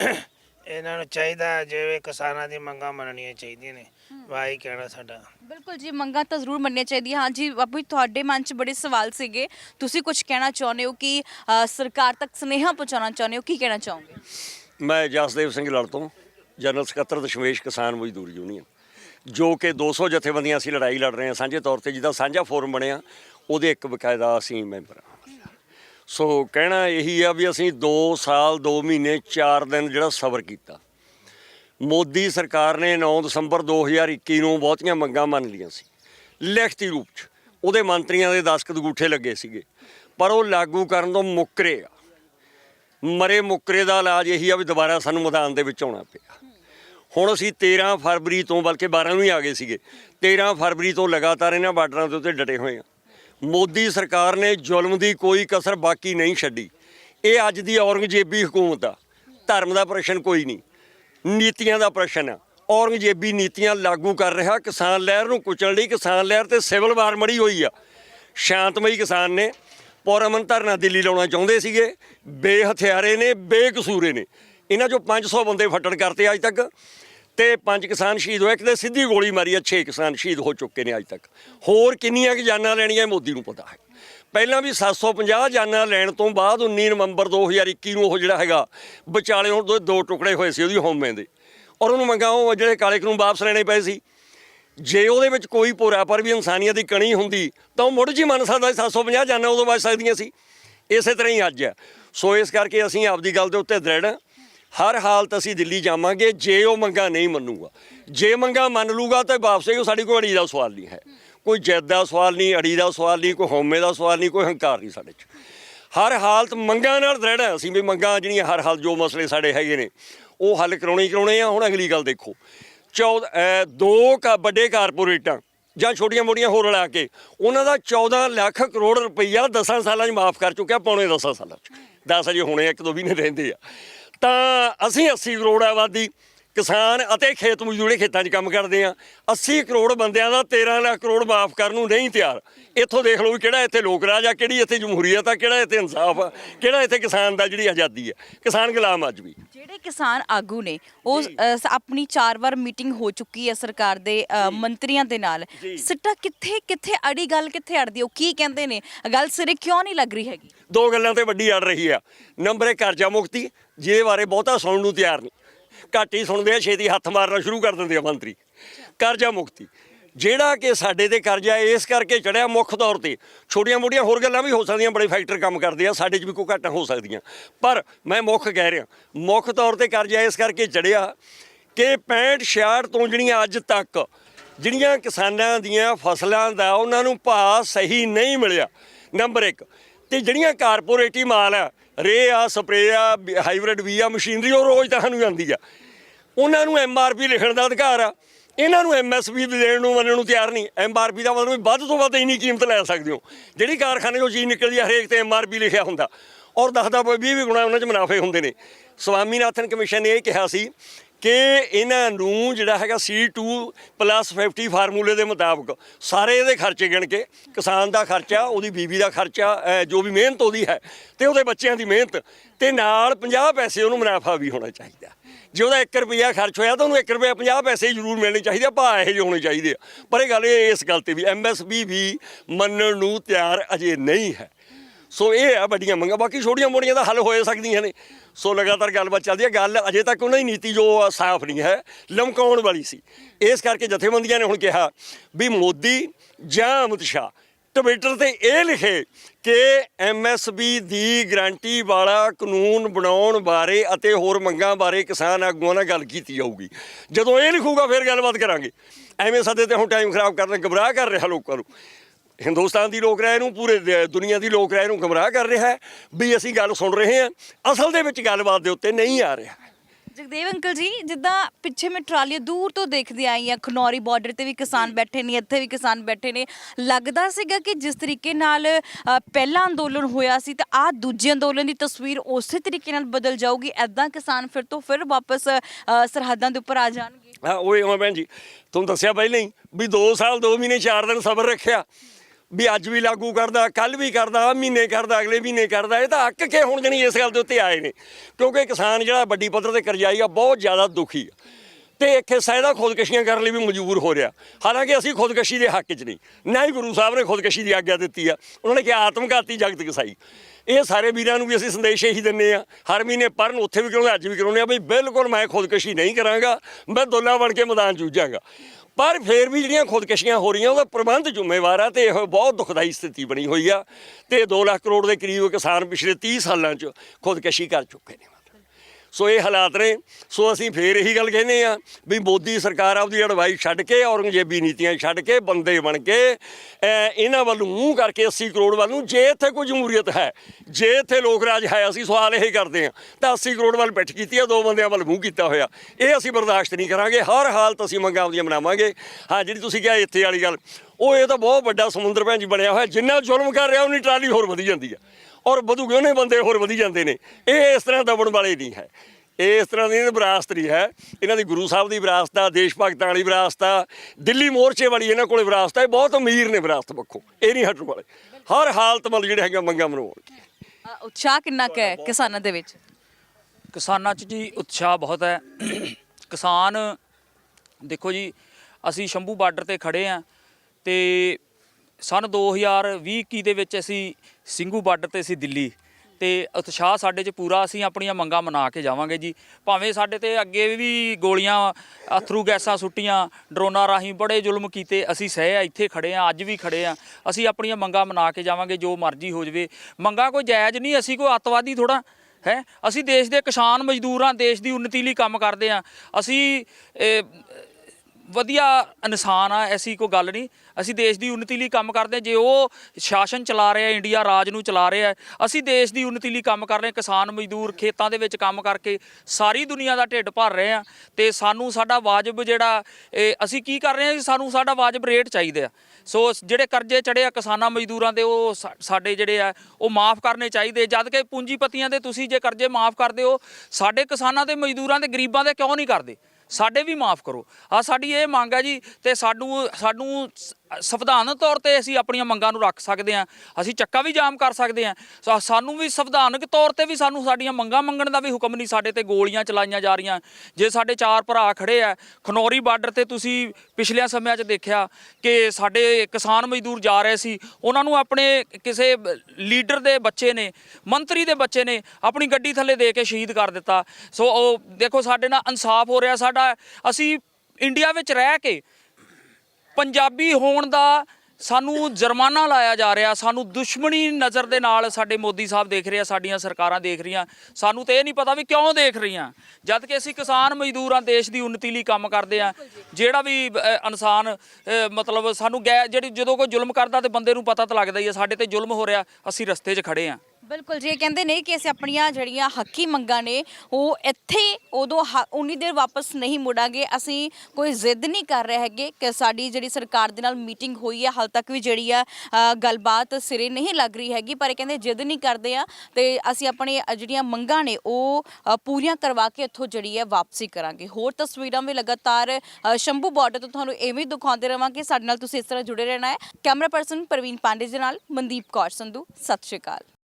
ਇਹਨਾਂ ਨੂੰ ਚਾਹੀਦਾ ਹੈ ਜਿਵੇਂ ਕਿਸਾਨਾਂ ਦੀ ਮੰਗਾਂ ਮੰਨਣੀਆਂ ਚਾਹੀਦੀਆਂ ਨੇ। ਵਾਹੀ ਕਹਿਣਾ ਸਾਡਾ। ਬਿਲਕੁਲ ਜੀ ਮੰਗਾਂ ਤਾਂ ਜ਼ਰੂਰ ਮੰਨਣੀਆਂ ਚਾਹੀਦੀਆਂ। ਹਾਂ ਜੀ ਬਾਪੂ ਜੀ, ਤੁਹਾਡੇ ਮਨ 'ਚ ਬੜੇ ਸਵਾਲ ਸੀਗੇ। ਤੁਸੀਂ ਕੁਝ ਕਹਿਣਾ ਚਾਹੁੰਦੇ ਹੋ ਕਿ ਅ, ਸਰਕਾਰ ਤੱਕ ਸੁਨੇਹਾ ਪਹੁੰਚਾਉਣਾ ਚਾਹੁੰਦੇ ਹੋ? ਕੀ ਕਹਿਣਾ ਚਾਹੋਗੇ? ਮੈਂ ਜਸਦੇਵ ਸਿੰਘ ਲੜ ਤੋਂ ਜਨਰਲ ਸਕੱਤਰ ਦਸ਼ਮੇਸ਼ ਕਿਸਾਨ ਮਜ਼ਦੂਰ ਯੂਨੀਅਨ। ਜੋ ਕਿ 200 ਜਥੇਬੰਦੀਆਂ ਅਸੀਂ ਲੜਾਈ ਲੜ ਰਹੇ ਹਾਂ। ਸਾਂਝੇ ਤੌਰ ਤੇ ਜਿਹਦਾ ਸਾਂਝਾ ਫੋਰਮ ਬਣਿਆ ਉਹਦੇ ਇੱਕ ਬਕਾਇਦਾ ਅਸੀਂ ਮੈਂਬਰ ਹਾਂ। ਸੋ ਕਹਿਣਾ ਇਹੀ ਆ ਵੀ ਅਸੀਂ 2 ਸਾਲ 2 ਮਹੀਨੇ 4 ਦਿਨ ਜਿਹੜਾ ਸਬਰ ਕੀਤਾ। ਮੋਦੀ ਸਰਕਾਰ ਨੇ 9 ਦਸੰਬਰ 2021 ਨੂੰ ਬਹੁਤੀਆਂ ਮੰਗਾਂ ਮੰਨ ਲਈਆਂ ਸੀ। ਲਿਖਤੀ ਰੂਪ 'ਚ ਉਹਦੇ ਮੰਤਰੀਆਂ ਦੇ ਦਸਤਖਤ ਗੂਠੇ ਲੱਗੇ ਸੀਗੇ। ਪਰ ਉਹ ਲਾਗੂ ਕਰਨ ਤੋਂ ਮੁੱਕਰੇ ਆ। ਮਰੇ ਮੁੱਕਰੇ ਦਾ ਇਲਾਜ ਇਹੀ ਆ ਵੀ ਦੁਬਾਰਾ ਸਾਨੂੰ ਮੈਦਾਨ ਦੇ ਵਿੱਚ ਆਉਣਾ ਪਿਆ। ਹੁਣ ਅਸੀਂ 13 ਫਰਵਰੀ ਤੋਂ, ਬਲਕਿ 12 ਨੂੰ ਹੀ ਆ ਗਏ ਸੀਗੇ 13 ਫਰਵਰੀ ਤੋਂ ਲਗਾਤਾਰ ਇਹਨਾਂ ਬਾਰਡਰਾਂ ਦੇ ਉੱਤੇ ਡਟੇ ਹੋਏ ਆ। ਮੋਦੀ ਸਰਕਾਰ ਨੇ ਜ਼ੁਲਮ ਦੀ ਕੋਈ ਕਸਰ ਬਾਕੀ ਨਹੀਂ ਛੱਡੀ। ਇਹ ਅੱਜ ਦੀ ਔਰੰਗਜ਼ੇਬੀ ਹਕੂਮਤ ਆ। ਧਰਮ ਦਾ ਪ੍ਰਸ਼ਨ ਕੋਈ ਨਹੀਂ। ਨੀਤੀਆਂ ਦਾ ਪ੍ਰਸ਼ਨ ਆ। ਔਰੰਗਜ਼ੇਬੀ ਨੀਤੀਆਂ ਲਾਗੂ ਕਰ ਰਿਹਾ। ਕਿਸਾਨ ਲਹਿਰ ਨੂੰ ਕੁਚਲਣ ਲਈ ਕਿਸਾਨ ਲਹਿਰ ਤੇ ਸਿਵਲ ਵਾਰ ਮੜੀ ਹੋਈ ਆ। ਸ਼ਾਂਤਮਈ ਕਿਸਾਨ ਨੇ ਪੌਰਮਨ ਧਰਨਾ ਦਿੱਲੀ ਲਾਉਣਾ ਚਾਹੁੰਦੇ ਸੀਗੇ। ਬੇਹਥਿਆਰੇ ਨੇ, ਬੇਕਸੂਰੇ ਨੇ। ਇਹਨਾਂ ਚੋਂ 500 ਬੰਦੇ ਫੱਟੜ ਕਰਤੇ ਅੱਜ ਤੱਕ। ਤੇ ਪੰਜ ਕਿਸਾਨ ਸ਼ਹੀਦ ਹੋਏ ਕਿਤੇ ਸਿੱਧੀ ਗੋਲੀ ਮਾਰੀ ਆ 6 ਕਿਸਾਨ ਸ਼ਹੀਦ ਹੋ ਚੁੱਕੇ ਨੇ ਅੱਜ ਤੱਕ। ਹੋਰ ਕਿੰਨੀਆਂ ਕਿ ਜਾਨਾਂ ਲੈਣੀਆਂ ਮੋਦੀ ਨੂੰ ਪਤਾ ਹੈ। ਪਹਿਲਾਂ ਵੀ 750 ਜਾਨਾਂ ਲੈਣ ਤੋਂ ਬਾਅਦ 19 ਨਵੰਬਰ 2021 ਨੂੰ ਉਹ ਜਿਹੜਾ ਹੈਗਾ, ਵਿਚਾਲੇ ਹੁਣ ਦੋ- ਦੋ ਟੁਕੜੇ ਹੋਏ ਸੀ ਉਹਦੀ ਹੋਮੇ ਦੇ। ਔਰ ਉਹਨੂੰ ਮੰਗਾ ਉਹ ਜਿਹੜੇ ਕਾਲੇ ਕਾਨੂੰਨ ਵਾਪਸ ਲੈਣੇ ਪਏ ਸੀ। ਜੇ ਉਹਦੇ ਵਿੱਚ ਕੋਈ ਭੋਰਾ ਪਰ ਵੀ ਇਨਸਾਨੀਅਤ ਦੀ ਕਣੀ ਹੁੰਦੀ, ਤਾਂ ਉਹ ਮੁੜ ਜੀ ਮੰਨ ਸਕਦਾ ਸੀ 750 ਜਾਨਾਂ ਉਦੋਂ ਬਚ ਸਕਦੀਆਂ ਸੀ। ਇਸੇ ਤਰ੍ਹਾਂ ਹੀ ਅੱਜ ਹੈ। ਸੋ ਇਸ ਕਰਕੇ ਅਸੀਂ ਆਪਦੀ ਗੱਲ ਦੇ ਉੱਤੇ ਦ੍ਰਿੜ ਹਾਂ। ਹਰ ਹਾਲਤ ਅਸੀਂ ਦਿੱਲੀ ਜਾਵਾਂਗੇ, ਜੇ ਉਹ ਮੰਗਾ ਨਹੀਂ ਮੰਨੂਗਾ। ਜੇ ਮੰਗਾ ਮੰਨ ਲੂਗਾ ਤਾਂ ਵਾਪਸ ਉਹ ਸਾਡੀ ਕੋਈ ਅੜੀ ਦਾ ਸਵਾਲ ਨਹੀਂ ਹੈ। ਕੋਈ ਜਿੱਦ ਦਾ ਸਵਾਲ ਨਹੀਂ, ਅੜੀ ਦਾ ਸਵਾਲ ਨਹੀਂ, ਕੋਈ ਹਉਮੈ ਦਾ ਸਵਾਲ ਨਹੀਂ, ਕੋਈ ਹੰਕਾਰ ਨਹੀਂ ਸਾਡੇ 'ਚ। ਹਰ ਹਾਲਤ ਮੰਗਾਂ ਨਾਲ ਦ੍ਰਿੜ ਹਾਂ। ਅਸੀਂ ਵੀ ਮੰਗਾਂ ਜਿਹੜੀਆਂ ਹਰ ਹਾਲ ਜੋ ਮਸਲੇ ਸਾਡੇ ਹੈਗੇ ਨੇ, ਉਹ ਹੱਲ ਕਰਾਉਣੇ ਹੀ ਕਰਾਉਣੇ ਆ। ਹੁਣ ਅਗਲੀ ਗੱਲ ਦੇਖੋ। ਚੌਦ ਅਹ ਦੋ ਕਾ, ਵੱਡੇ ਕਾਰਪੋਰੇਟਾਂ ਜਾਂ ਛੋਟੀਆਂ ਮੋਟੀਆਂ ਹੋਰ ਰਲਾ ਕੇ, ਉਹਨਾਂ ਦਾ 14 ਲੱਖ ਕਰੋੜ ਰੁਪਈਆ 10 ਸਾਲਾਂ 'ਚ ਮਾਫ ਕਰ ਚੁੱਕਿਆ, ਪੌਣੇ 10 ਸਾਲਾਂ 'ਚ। 10 ਅਜੇ ਹੋਣੇ ਇੱਕ ਦੋ ਵੀ ਨੇ ਰਹਿੰਦੇ ਆ। ਤਾਂ ਅਸੀਂ 80 ਕਰੋੜ ਆਬਾਦੀ ਕਿਸਾਨ ਅਤੇ ਖੇਤ ਮਜ਼ਦੂਰ ਖੇਤਾਂ 'ਚ ਕੰਮ ਕਰਦੇ ਆ 80 ਕਰੋੜ ਬੰਦਿਆਂ ਦਾ 13 ਲੱਖ ਕਰੋੜ ਮਾਫ ਕਰਨ ਨੂੰ ਨਹੀਂ ਤਿਆਰ। ਇੱਥੋਂ ਦੇਖ ਲਓ ਵੀ ਕਿਹੜਾ ਇੱਥੇ ਲੋਕ ਰਾਜ ਆ ਕਿਹੜੀ ਇੱਥੇ ਜਮਹੂਰੀਅਤ ਆ ਕਿਹੜਾ ਇੱਥੇ ਇਨਸਾਫ ਆ ਕਿਹੜਾ ਇੱਥੇ ਕਿਸਾਨ ਦਾ ਜਿਹੜੀ ਆਜ਼ਾਦੀ ਆ। ਕਿਸਾਨ ਗੁਲਾਮ ਅੱਜ ਵੀ। ਜਿਹੜੇ ਕਿਸਾਨ ਆਗੂ ਨੇ ਉਹ ਅ, ਆਪਣੀ ਚਾਰ ਵਾਰ ਮੀਟਿੰਗ ਹੋ ਚੁੱਕੀ ਹੈ ਸਰਕਾਰ ਦੇ ਅ, ਮੰਤਰੀਆਂ ਦੇ ਨਾਲ। ਸਿੱਟਾ ਕਿੱਥੇ ਕਿੱਥੇ ਅੜੀ ਗੱਲ ਕਿੱਥੇ ਅੜਦੀ? ਉਹ ਕੀ ਕਹਿੰਦੇ ਨੇ? ਗੱਲ ਸਿਰੇ ਕਿਉਂ ਨਹੀਂ ਲੱਗ ਰਹੀ ਹੈਗੀ? ਦੋ ਗੱਲਾਂ ਤੇ ਵੱਡੀ ਅੜ ਰਹੀ ਆ। ਨੰਬਰ 1 ਕਰਜ਼ਾ ਮੁਕਤੀ। ਜਿਹਦੇ ਬਾਰੇ ਬਹੁਤਾ ਸੁਣਨ ਨੂੰ ਤਿਆਰ ਨਹੀਂ। ਘੱਟ ਹੀ ਸੁਣਦੇ ਆ, ਛੇਤੀ ਹੱਥ ਮਾਰਨਾ ਸ਼ੁਰੂ ਕਰ ਦਿੰਦੇ ਆ ਮੰਤਰੀ। ਕਰਜ਼ਾ ਮੁਕਤੀ। ਜਿਹੜਾ ਕਿ ਸਾਡੇ ਤੇ ਕਰਜ਼ਾ ਇਸ ਕਰਕੇ ਚੜਿਆ ਮੁੱਖ ਤੌਰ ਤੇ। ਛੋਟੀਆਂ ਮੋਟੀਆਂ ਹੋਰ ਗੱਲਾਂ ਵੀ ਹੋ ਸਕਦੀਆਂ, ਬੜੇ ਫੈਕਟਰ ਕੰਮ ਕਰਦੇ ਆ, ਸਾਡੇ 'ਚ ਵੀ ਕੋਈ ਘਟਨਾ ਹੋ ਸਕਦੀਆਂ। ਪਰ ਮੈਂ ਮੁੱਖ ਕਹਿ ਰਿਹਾ, ਮੁੱਖ ਤੌਰ ਤੇ ਕਰਜ਼ਾ ਇਸ ਕਰਕੇ ਚੜਿਆ ਕਿ 65 66 ਤੋਂ ਜਿਹੜੀਆਂ ਅੱਜ ਤੱਕ, ਜਿਹੜੀਆਂ ਕਿਸਾਨਾਂ ਦੀਆਂ ਫਸਲਾਂ ਦਾ ਉਹਨਾਂ ਨੂੰ ਭਾਅ ਸਹੀ ਨਹੀਂ ਮਿਲਿਆ। ਨੰਬਰ 1 ਤੇ ਜਿਹੜੀਆਂ ਕਾਰਪੋਰੇਟੀ ਮਾਲ ਆ ਰੇ ਆ ਸਪਰੇ ਆ ਹਾਈਬ੍ਰਿਡ ਵੀ ਆ, ਮਸ਼ੀਨਰੀ, ਉਹ ਰੋਜ਼ ਤਾਂ ਸਾਨੂੰ ਜਾਂਦੀ ਆ। ਉਹਨਾਂ ਨੂੰ ਐਮਆਰਪੀ ਲਿਖਣ ਦਾ ਅਧਿਕਾਰ ਆ। ਇਹਨਾਂ ਨੂੰ ਐਮਐਸਪੀ ਦੇਣ ਨੂੰ, ਮੰਨਣ ਨੂੰ ਤਿਆਰ ਨਹੀਂ। ਐਮਆਰਪੀ ਦਾ ਮਤਲਬ ਵੱਧ ਤੋਂ ਵੱਧ ਇੰਨੀ ਕੀਮਤ ਲੈ ਸਕਦੇ ਹੋ। ਜਿਹੜੀ ਕਾਰਖਾਨੇ 'ਚੋਂ ਚੀਜ਼ ਨਿਕਲਦੀ ਹੈ ਹਰੇਕ ਤੇ ਐਮਆਰਪੀ ਲਿਖਿਆ ਹੁੰਦਾ। ਔਰ ਦਸਦਾ 20 ਵੀ ਗੁਣਾ ਉਹਨਾਂ 'ਚ ਮੁਨਾਫੇ ਹੁੰਦੇ ਨੇ। ਸਵਾਮੀਨਾਥਨ ਕਮਿਸ਼ਨ ਨੇ ਇਹ ਕਿਹਾ ਸੀ ਕਿ ਇਹਨਾਂ ਨੂੰ ਜਿਹੜਾ ਹੈਗਾ C2 50 ਫਾਰਮੂਲੇ ਦੇ ਮੁਤਾਬਕ ਸਾਰੇ ਇਹਦੇ ਖਰਚੇ ਗਿਣ ਕੇ ਕਿਸਾਨ ਦਾ ਖਰਚਾ, ਉਹਦੀ ਬੀਬੀ ਦਾ ਖਰਚਾ ਜੋ ਵੀ ਮਿਹਨਤ ਉਹਦੀ ਹੈ ਤੇ ਉਹਦੇ ਬੱਚਿਆਂ ਦੀ ਮਿਹਨਤ ਤੇ ਨਾਲ 50 ਪੈਸੇ ਉਹਨੂੰ ਮੁਨਾਫਾ ਵੀ ਹੋਣਾ ਚਾਹੀਦਾ। ਜੇ ਉਹਦਾ 1 ਰੁਪਿਆ ਖਰਚ ਹੋਇਆ ਤਾਂ ਉਹਨੂੰ 1 ਰੁਪਿਆ 50 ਪੈਸੇ ਜ਼ਰੂਰ ਮਿਲਣੇ ਚਾਹੀਦੇ ਆ ਭਾਅ ਇਹੋ ਜਿਹੇ ਹੋਣੇ ਚਾਹੀਦੇ ਆ। ਪਰ ਇਹ ਗੱਲ ਇਹ ਇਸ ਗੱਲ ਤੇ ਵੀ ਐਮਐਸਪੀ ਵੀ ਮੰਨਣ ਨੂੰ ਤਿਆਰ ਅਜੇ ਨਹੀਂ ਹੈ। ਸੋ ਇਹ ਆ ਵੱਡੀਆਂ ਮੰਗਾਂ, ਬਾਕੀ ਛੋਟੀਆਂ ਮੋਟੀਆਂ ਦਾ ਹੱਲ ਹੋਏ ਸਕਦੀਆਂ ਨੇ। ਸੋ ਲਗਾਤਾਰ ਗੱਲਬਾਤ ਚੱਲਦੀ ਹੈ, ਗੱਲ ਅਜੇ ਤੱਕ ਉਹਨਾਂ ਦੀ ਨੀਤੀ ਜੋ ਸਾਫ਼ ਨਹੀਂ ਹੈ, ਲਮਕਾਉਣ ਵਾਲੀ ਸੀ। ਇਸ ਕਰਕੇ ਜਥੇਬੰਦੀਆਂ ਨੇ ਹੁਣ ਕਿਹਾ ਵੀ ਮੋਦੀ ਜਾਂ ਅਮਿਤ ਸ਼ਾਹ, ਟਵਿੱਟਰ ਤੇ ਇਹ ਲਿਖੇ ਕਿ ਐਮਐਸਬੀ ਦੀ ਗਰੰਟੀ ਵਾਲਾ ਕਾਨੂੰਨ ਬਣਾਉਣ ਬਾਰੇ ਅਤੇ ਹੋਰ ਮੰਗਾਂ ਬਾਰੇ ਕਿਸਾਨ ਆਗੂਆਂ ਨਾਲ ਗੱਲ ਕੀਤੀ ਜਾਊਗੀ। ਜਦੋਂ ਇਹ ਲਿਖੂਗਾ, ਫਿਰ ਗੱਲਬਾਤ ਕਰਾਂਗੇ। ਐਵੇਂ ਸਦੇ ਤੇ ਹੁਣ ਟਾਈਮ ਖਰਾਬ ਕਰਨ ਗਮਰਾਹ ਕਰ ਰਿਹਾ ਲੋਕਾਂ ਨੂੰ। ਹਿੰਦੁਸਤਾਨ ਦੀ ਲੋਕ ਰਾਏ ਨੂੰ ਪੂਰੇ ਦੁਨੀਆ ਦੀ ਲੋਕ ਰਾਏ ਨੂੰ ਗਮਰਾਹ ਕਰ ਰਿਹਾ ਹੈ ਵੀ ਅਸੀਂ ਗੱਲ ਸੁਣ ਰਹੇ ਹਾਂ। ਅਸਲ ਦੇ ਵਿੱਚ ਗੱਲਬਾਤ ਦੇ ਉੱਤੇ ਨਹੀਂ ਆ ਰਿਹਾ। ਜਗਦੇਵ ਅੰਕਲ ਜੀ ਜਿੱਦਾਂ ਪਿੱਛੇ ਮੈਂ ਟਰਾਲੀਆਂ ਦੂਰ ਤੋਂ ਦੇਖਦੀ ਆਈ ਆ ਖਨੌਰੀ ਬਾਰਡਰ ਤੇ ਵੀ ਕਿਸਾਨ ਬੈਠੇ ਨੇ ਇੱਥੇ ਵੀ ਕਿਸਾਨ ਬੈਠੇ ਨੇ। ਲੱਗਦਾ ਸੀਗਾ ਕਿ ਜਿਸ ਤਰੀਕੇ ਨਾਲ ਪਹਿਲਾ ਅੰਦੋਲਨ ਹੋਇਆ ਸੀ ਤਾਂ ਆ ਦੂਜੇ ਅੰਦੋਲਨ ਦੀ ਤਸਵੀਰ ਉਸੇ ਤਰੀਕੇ ਨਾਲ ਬਦਲ ਜਾਊਗੀ। ਐਦਾਂ ਕਿਸਾਨ ਫਿਰ ਤੋਂ ਫਿਰ ਵਾਪਸ ਸਰਹੱਦਾਂ ਦੇ ਉੱਪਰ ਆ ਜਾਣਗੇ। ਹਾਂ ਓਏ ਉਮਾ ਭੈਣ ਜੀ ਤੁਹਾਨੂੰ ਦੱਸਿਆ ਪਹਿਲਾਂ ਹੀ ਵੀ 2 ਸਾਲ 2 ਮਹੀਨੇ 4 ਦਿਨ ਸਬਰ ਰੱਖਿਆ। ਵੀ ਅੱਜ ਵੀ ਲਾਗੂ ਕਰਦਾ ਕੱਲ ਵੀ ਕਰਦਾ ਮਹੀਨੇ ਕਰਦਾ, ਅਗਲੇ ਮਹੀਨੇ ਕਰਦਾ, ਇਹ ਤਾਂ ਅੱਕ ਕੇ ਹੁਣ ਜਣੀ ਇਸ ਗੱਲ ਦੇ ਉੱਤੇ ਆਏ ਨੇ। ਕਿਉਂਕਿ ਕਿਸਾਨ ਜਿਹੜਾ ਵੱਡੀ ਪੱਧਰ ਤੇ ਕਰਜ਼ਾਈ ਆ, ਬਹੁਤ ਜ਼ਿਆਦਾ ਦੁਖੀ ਆ। ਤੇ ਇੱਥੇ ਹਿੱਸਾ ਖੁਦਕਸ਼ੀਆਂ ਕਰਨ ਲਈ ਵੀ ਮਜਬੂਰ ਹੋ ਰਿਹਾ। ਹਾਲਾਂਕਿ ਅਸੀਂ ਖੁਦਕਸ਼ੀ ਦੇ ਹੱਕ 'ਚ ਨਹੀਂ। ਨਾ ਹੀ ਗੁਰੂ ਸਾਹਿਬ ਨੇ ਖੁਦਕਸ਼ੀ ਦੀ ਆਗਿਆ ਦਿੱਤੀ ਆ। ਉਹਨਾਂ ਨੇ ਕਿਹਾ ਆਤਮਘਾਤੀ ਜਗਤ ਕਸਾਈ। ਇਹ ਸਾਰੇ ਵੀਰਾਂ ਨੂੰ ਵੀ ਅਸੀਂ ਸੰਦੇਸ਼ ਇਹੀ ਦਿੰਨੇ ਆ। ਹਰ ਮਹੀਨੇ ਪੜਨ ਉੱਥੇ ਵੀ ਕਰਾਉਂਦੇ, ਅੱਜ ਵੀ ਕਰਾਉਂਦੇ ਆ, ਵੀ ਬਿਲਕੁਲ ਮੈਂ ਖੁਦਕਸ਼ੀ ਨਹੀਂ ਕਰਾਂਗਾ। ਮੈਂ ਦੁੱਲਾ ਬਣ ਕੇ ਮੈਦਾਨ ਜੂਝਾਂਗਾ ਪਰ ਫੇਰ ਵੀ ਜਿਹੜੀਆਂ ਖੁਦਕਸ਼ੀਆਂ ਹੋ ਰਹੀਆਂ, ਉਹਦਾ ਪ੍ਰਬੰਧ ਜ਼ਿੰਮੇਵਾਰ ਆ ਤੇ ਇਹ ਬਹੁਤ ਦੁਖਦਾਈ ਸਥਿਤੀ ਬਣੀ ਹੋਈ ਆ ਤੇ 2 ਲੱਖ ਕਰੋੜ ਦੇ ਕਰੀਬ ਕਿਸਾਨ ਪਿਛਲੇ 30 ਸਾਲਾਂ 'ਚ ਖੁਦਕਸ਼ੀ ਕਰ ਚੁੱਕੇ ਨੇ। ਸੋ ਇਹ ਹਾਲਾਤ ਨੇ। ਸੋ ਅਸੀਂ ਫੇਰ ਇਹੀ ਗੱਲ ਕਹਿੰਦੇ ਆ ਵੀ ਮੋਦੀ ਸਰਕਾਰ ਆਪਦੀ ਅਡਵਾਈ ਛੱਡ ਕੇ, ਔਰੰਗਜ਼ੇਬੀ ਨੀਤੀਆਂ ਛੱਡ ਕੇ, ਬੰਦੇ ਬਣ ਕੇ ਇਹਨਾਂ ਵੱਲ ਮੂੰਹ ਕਰਕੇ 80 ਕਰੋੜ ਵੱਲ ਨੂੰ, ਜੇ ਇੱਥੇ ਕੋਈ ਜਮਹੂਰੀਅਤ ਹੈ, ਜੇ ਇੱਥੇ ਲੋਕ ਰਾਜ ਹੈ, ਅਸੀਂ ਸਵਾਲ ਇਹ ਕਰਦੇ ਆ ਤਾਂ 80 ਕਰੋੜ ਵੱਲ ਪਿੱਠ ਕੀਤੀ ਆ, ਦੋ ਬੰਦਿਆਂ ਵੱਲ ਮੂੰਹ ਕੀਤਾ ਹੋਇਆ। ਇਹ ਅਸੀਂ ਬਰਦਾਸ਼ਤ ਨਹੀਂ ਕਰਾਂਗੇ, ਹਰ ਹਾਲਤ ਅਸੀਂ ਮੰਗਾਂ ਆਪਦੀਆਂ ਬਣਾਵਾਂਗੇ ਹਾਂ, ਜਿਹੜੀ ਤੁਸੀਂ ਕਿਹਾ ਇੱਥੇ ਵਾਲੀ ਗੱਲ, ਉਹ ਇਹ ਤਾਂ ਬਹੁਤ ਵੱਡਾ ਸਮੁੰਦਰ ਭੈਣ ਜੀ ਬਣਿਆ ਹੋਇਆ, ਜਿੰਨਾ ਜ਼ੁਲਮ ਕਰ ਰਿਹਾ, ਉਨੀ ਟਰਾਲੀ ਹੋਰ ਵਧੀ ਜਾਂਦੀ ਆ। ਔਰ ਵਧੂਗੇ ਉਹਨੇ ਬੰਦੇ ਹੋਰ ਵਧੀ ਜਾਂਦੇ ਨੇ। ਇਹ ਇਸ ਤਰ੍ਹਾਂ ਦਬਣ ਵਾਲੇ ਨਹੀਂ ਹੈ। ਇਹ ਇਸ ਤਰ੍ਹਾਂ ਦੀ ਇਹਨਾਂ ਵਿਰਾਸਤ ਨਹੀਂ ਹੈ। ਇਹਨਾਂ ਦੀ ਗੁਰੂ ਸਾਹਿਬ ਦੀ ਵਿਰਾਸਤ ਆ ਦੇਸ਼ ਭਗਤਾਂ ਵਾਲੀ ਵਿਰਾਸਤ ਆ ਦਿੱਲੀ ਮੋਰਚੇ ਵਾਲੀ ਇਹਨਾਂ ਕੋਲੇ ਵਿਰਾਸਤ ਆ। ਇਹ ਬਹੁਤ ਅਮੀਰ ਨੇ ਵਿਰਾਸਤ ਪੱਖੋਂ। ਇਹ ਨਹੀਂ ਹਟਣ ਵਾਲੇ। ਹਰ ਹਾਲਤ ਮਤਲਬ ਜਿਹੜੇ ਹੈਗੇ ਮੰਗਾਂ ਮਨਾਉਣਗੇ ਅ, ਉਤਸ਼ਾਹ ਕਿੰਨਾ ਕੁ ਹੈ ਕਿਸਾਨਾਂ ਦੇ ਵਿੱਚ? ਕਿਸਾਨਾਂ 'ਚ ਜੀ ਉਤਸ਼ਾਹ ਬਹੁਤ ਹੈ। ਕਿਸਾਨ ਦੇਖੋ ਜੀ ਅਸੀਂ ਸ਼ੰਭੂ ਬਾਰਡਰ ਤੇ ਖੜੇ ਆ ਤੇ ਸਨ 2020 21 ਦੇ ਵਿੱਚ ਅਸੀਂ ਸਿੰਘੂ ਬਾਰਡਰ ਤੇ ਸੀ ਦਿੱਲੀ ਤੇ ਉਤਸ਼ਾਹ ਸਾਡੇ 'ਚ ਪੂਰਾ ਅਸੀਂ ਆਪਣੀਆਂ ਮੰਗਾਂ ਮਨਾ ਕੇ ਜਾਵਾਂਗੇ ਜੀ। ਭਾਵੇਂ ਸਾਡੇ ਤੇ ਅੱਗੇ ਵੀ ਗੋਲੀਆਂ, ਅਥਰੂ ਗੈਸਾਂ ਸੁੱਟੀਆਂ, ਡਰੋਨਾਂ ਰਾਹੀਂ ਬੜੇ ਜ਼ੁਲਮ ਕੀਤੇ, ਅਸੀਂ ਸਹਿ ਆ, ਇੱਥੇ ਖੜੇ ਆ, ਅੱਜ ਵੀ ਖੜੇ ਆ। ਅਸੀਂ ਆਪਣੀਆਂ ਮੰਗਾਂ ਮਨਾ ਕੇ ਜਾਵਾਂਗੇ, ਜੋ ਮਰਜ਼ੀ ਹੋ ਜਵੇ। ਮੰਗਾਂ ਕੋਈ ਜਾਇਜ਼ ਨਹੀਂ, ਅਸੀਂ ਕੋਈ ਅੱਤਵਾਦੀ ਥੋੜਾ ਹੈ? ਅਸੀਂ ਦੇਸ਼ ਦੇ ਕਿਸਾਨ ਮਜ਼ਦੂਰਾਂ ਦੇਸ਼ ਦੀ ਉન્નਤੀ ਲਈ ਕੰਮ ਕਰਦੇ ਆ ਅਸੀਂ ਵਧੀਆ ਇਨਸਾਨ ਆ, ਐਸੀ ਕੋਈ ਗੱਲ ਨਹੀਂ। ਅਸੀਂ ਦੇਸ਼ ਦੀ ਉન્નਤੀ ਲਈ ਕੰਮ ਕਰਦੇ ਜੇ ਉਹ ਸ਼ਾਸਨ ਚਲਾ ਰਿਹਾ ਇੰਡੀਆ ਰਾਜ ਨੂੰ ਚਲਾ ਰਿਹਾ ਅਸੀਂ ਦੇਸ਼ ਦੀ ਉન્નਤੀ ਲਈ ਕੰਮ ਕਰ ਰਹੇ ਕਿਸਾਨ ਮਜ਼ਦੂਰ ਖੇਤਾਂ ਦੇ ਵਿੱਚ ਕੰਮ ਕਰਕੇ ਸਾਰੀ ਦੁਨੀਆ ਦਾ ਢਿੱਡ ਭਰ ਰਹੇ ਆ ਤੇ ਸਾਨੂੰ ਸਾਡਾ ਵਾਜਬ ਜਿਹੜਾ, ਇਹ ਅਸੀਂ ਕੀ ਕਰ ਰਹੇ ਆ ਸਾਨੂੰ ਸਾਡਾ ਵਾਜਬ ਰੇਟ ਚਾਹੀਦੇ ਆ ਸੋ ਜਿਹੜੇ ਕਰਜ਼ੇ ਚੜੇ ਆ ਕਿਸਾਨਾਂ ਮਜ਼ਦੂਰਾਂ ਦੇ, ਉਹ ਸਾਡੇ ਜਿਹੜੇ ਆ, ਉਹ ਮਾਫ ਕਰਨੇ ਚਾਹੀਦੇ। ਜਦ ਕਿ ਪੂੰਜੀਪਤੀਆਂ ਦੇ ਤੁਸੀਂ ਜੇ ਕਰਜ਼ੇ ਮਾਫ ਕਰਦੇ ਹੋ, ਸਾਡੇ ਕਿਸਾਨਾਂ ਦੇ ਮਜ਼ਦੂਰਾਂ ਦੇ ਗਰੀਬਾਂ ਦੇ ਕਿਉਂ ਨਹੀਂ ਕਰਦੇ? ਸਾਡੇ ਵੀ ਮਾਫ ਕਰੋ। ਆ ਸਾਡੀ ਇਹ ਮੰਗ ਹੈ ਜੀ ਤੇ ਸਾਨੂੰ ਸਾਨੂੰ ਸ- ਸੰਵਿਧਾਨਕ ਤੌਰ ਤੇ ਅਸੀਂ ਆਪਣੀਆਂ ਮੰਗਾਂ ਨੂੰ ਰੱਖ ਸਕਦੇ ਹਾਂ, ਅਸੀਂ ਚੱਕਾ ਵੀ ਜਾਮ ਕਰ ਸਕਦੇ ਹਾਂ, ਸਾ- ਸਾਨੂੰ ਵੀ ਸੰਵਿਧਾਨਕ ਤੌਰ ਤੇ ਵੀ ਸਾਨੂੰ ਸਾਡੀਆਂ ਮੰਗਾਂ ਮੰਗਣ ਦਾ ਵੀ ਹੁਕਮ ਨਹੀਂ ਸਾਡੇ ਤੇ ਗੋਲੀਆਂ ਚਲਾਈਆਂ ਜਾ ਰਹੀਆਂ। ਜੇ ਸਾਡੇ ਚਾਰ ਭਰਾ ਖੜੇ ਆ, ਖਨੌਰੀ ਬਾਰਡਰ ਤੇ ਤੁਸੀਂ ਪਿਛਲਿਆਂ ਸਮਿਆਂ 'ਚ ਦੇਖਿਆ ਕਿ ਸਾਡੇ ਕਿਸਾਨ ਮਜ਼ਦੂਰ ਜਾ ਰਹੇ ਸੀ, ਉਹਨਾਂ ਨੂੰ ਆਪਣੇ ਕਿਸੇ ਲੀਡਰ ਦੇ ਬੱਚੇ ਨੇ, ਮੰਤਰੀ ਦੇ ਬੱਚੇ ਨੇ ਆਪਣੀ ਗੱਡੀ ਥੱਲੇ ਦੇ ਕੇ ਸ਼ਹੀਦ ਕਰ ਦਿੱਤਾ। ਸੋ ਉਹ ਦੇਖੋ ਸਾਡੇ ਨਾਲ ਇਨਸਾਫ ਹੋ ਰਿਹਾ ਸਾਡਾ, ਅਸੀਂ ਇੰਡੀਆ ਵਿੱਚ ਰਹਿ ਕੇ ਪੰਜਾਬੀ ਹੋਣ ਦਾ ਸਾਨੂੰ ਜੁਰਮਾਨਾ ਲਾਇਆ ਜਾ ਰਿਹਾ ਸਾਨੂੰ ਦੁਸ਼ਮਣੀ ਨਜ਼ਰ ਦੇ ਨਾਲ ਸਾਡੇ ਮੋਦੀ ਸਾਹਿਬ ਦੇਖ ਰਹੇ ਆ ਸਾਡੀਆਂ ਸਰਕਾਰਾਂ ਦੇਖ ਰਹੀਆਂ। ਸਾਨੂੰ ਤੇ ਇਹ ਨਹੀਂ ਪਤਾ ਵੀ ਕਿਉਂ ਦੇਖ ਰਹੀਆਂ। ਜਦ ਕਿ ਅਸੀਂ ਕਿਸਾਨ ਮਜ਼ਦੂਰਾਂ ਦੇਸ਼ ਦੀ ਉન્નਤੀ ਲਈ ਕੰਮ ਕਰਦੇ ਆ ਜਿਹੜਾ ਵੀ ਇਨਸਾਨ ਮਤਲਬ ਸਾਨੂੰ ਜਿਹੜੀ ਜਦੋਂ ਕੋਈ ਜ਼ੁਲਮ ਕਰਦਾ ਤੇ ਬੰਦੇ ਨੂੰ ਪਤਾ ਤਾਂ ਲੱਗਦਾ ਹੀ ਆ ਸਾਡੇ ਤੇ ਜ਼ੁਲਮ ਹੋ ਰਿਹਾ ਅਸੀਂ ਰਸਤੇ 'ਚ ਖੜੇ ਆ। ਬਿਲਕੁਲ ਜੀ ਇਹ ਕਹਿੰਦੇ ਨੇ ਕਿ ਅਸੀਂ ਆਪਣੀਆਂ ਜਿਹੜੀਆਂ ਹੱਕੀ ਮੰਗਾਂ ਨੇ ਉਹ ਇੱਥੇ ਉਦੋਂ ਹ- ਉਨੀ ਦੇਰ ਵਾਪਸ ਨਹੀਂ ਮੁੜਾਂਗੇ। ਅਸੀਂ ਕੋਈ ਜ਼ਿੱਦ ਨਹੀਂ ਕਰ ਰਹੇ ਹੈਗੇ ਕਿ ਸਾਡੀ ਜਿਹੜੀ ਸਰਕਾਰ ਦੇ ਨਾਲ ਮੀਟਿੰਗ ਹੋਈ ਹੈ ਹਾਲ ਤੱਕ ਵੀ ਜਿਹੜੀ ਆ ਅ, ਗੱਲਬਾਤ ਸਿਰੇ ਨਹੀਂ ਲੱਗ ਰਹੀ ਹੈਗੀ ਪਰ ਇਹ ਕਹਿੰਦੇ ਜਿੱਦ ਨਹੀਂ ਕਰਦੇ ਆ ਤੇ ਅਸੀਂ ਆਪਣੇ ਅ, ਜਿਹੜੀਆਂ ਮੰਗਾਂ ਨੇ ਉਹ ਅ, ਪੂਰੀਆਂ ਕਰਵਾ ਕੇ ਇੱਥੋਂ ਜਿਹੜੀ ਹੈ ਵਾਪਸੀ ਕਰਾਂਗੇ। ਹੋਰ ਤਸਵੀਰਾਂ ਵੀ ਲਗਾਤਾਰ ਅ, ਸ਼ੰਭੂ ਬਾਰਡਰ ਤੋਂ ਤੁਹਾਨੂੰ ਐਵੇਂ ਹੀ ਦਿਖਾਉਂਦੇ ਰਵਾਂਗੇ। ਸਾਡੇ ਨਾਲ ਤੁਸੀਂ ਇਸ ਤਰ੍ਹਾਂ ਜੁੜੇ ਰਹਿਣਾ ਹੈ। ਕੈਮਰਾ ਪਰਸਨ ਪ੍ਰਵੀਨ ਪਾਂਡੇ ਦੇ ਨਾਲ ਮਨਦੀਪ ਕੌਰ ਸੰਧੂ ਸਤਿ ਸ਼੍ਰੀ ਅਕਾਲ।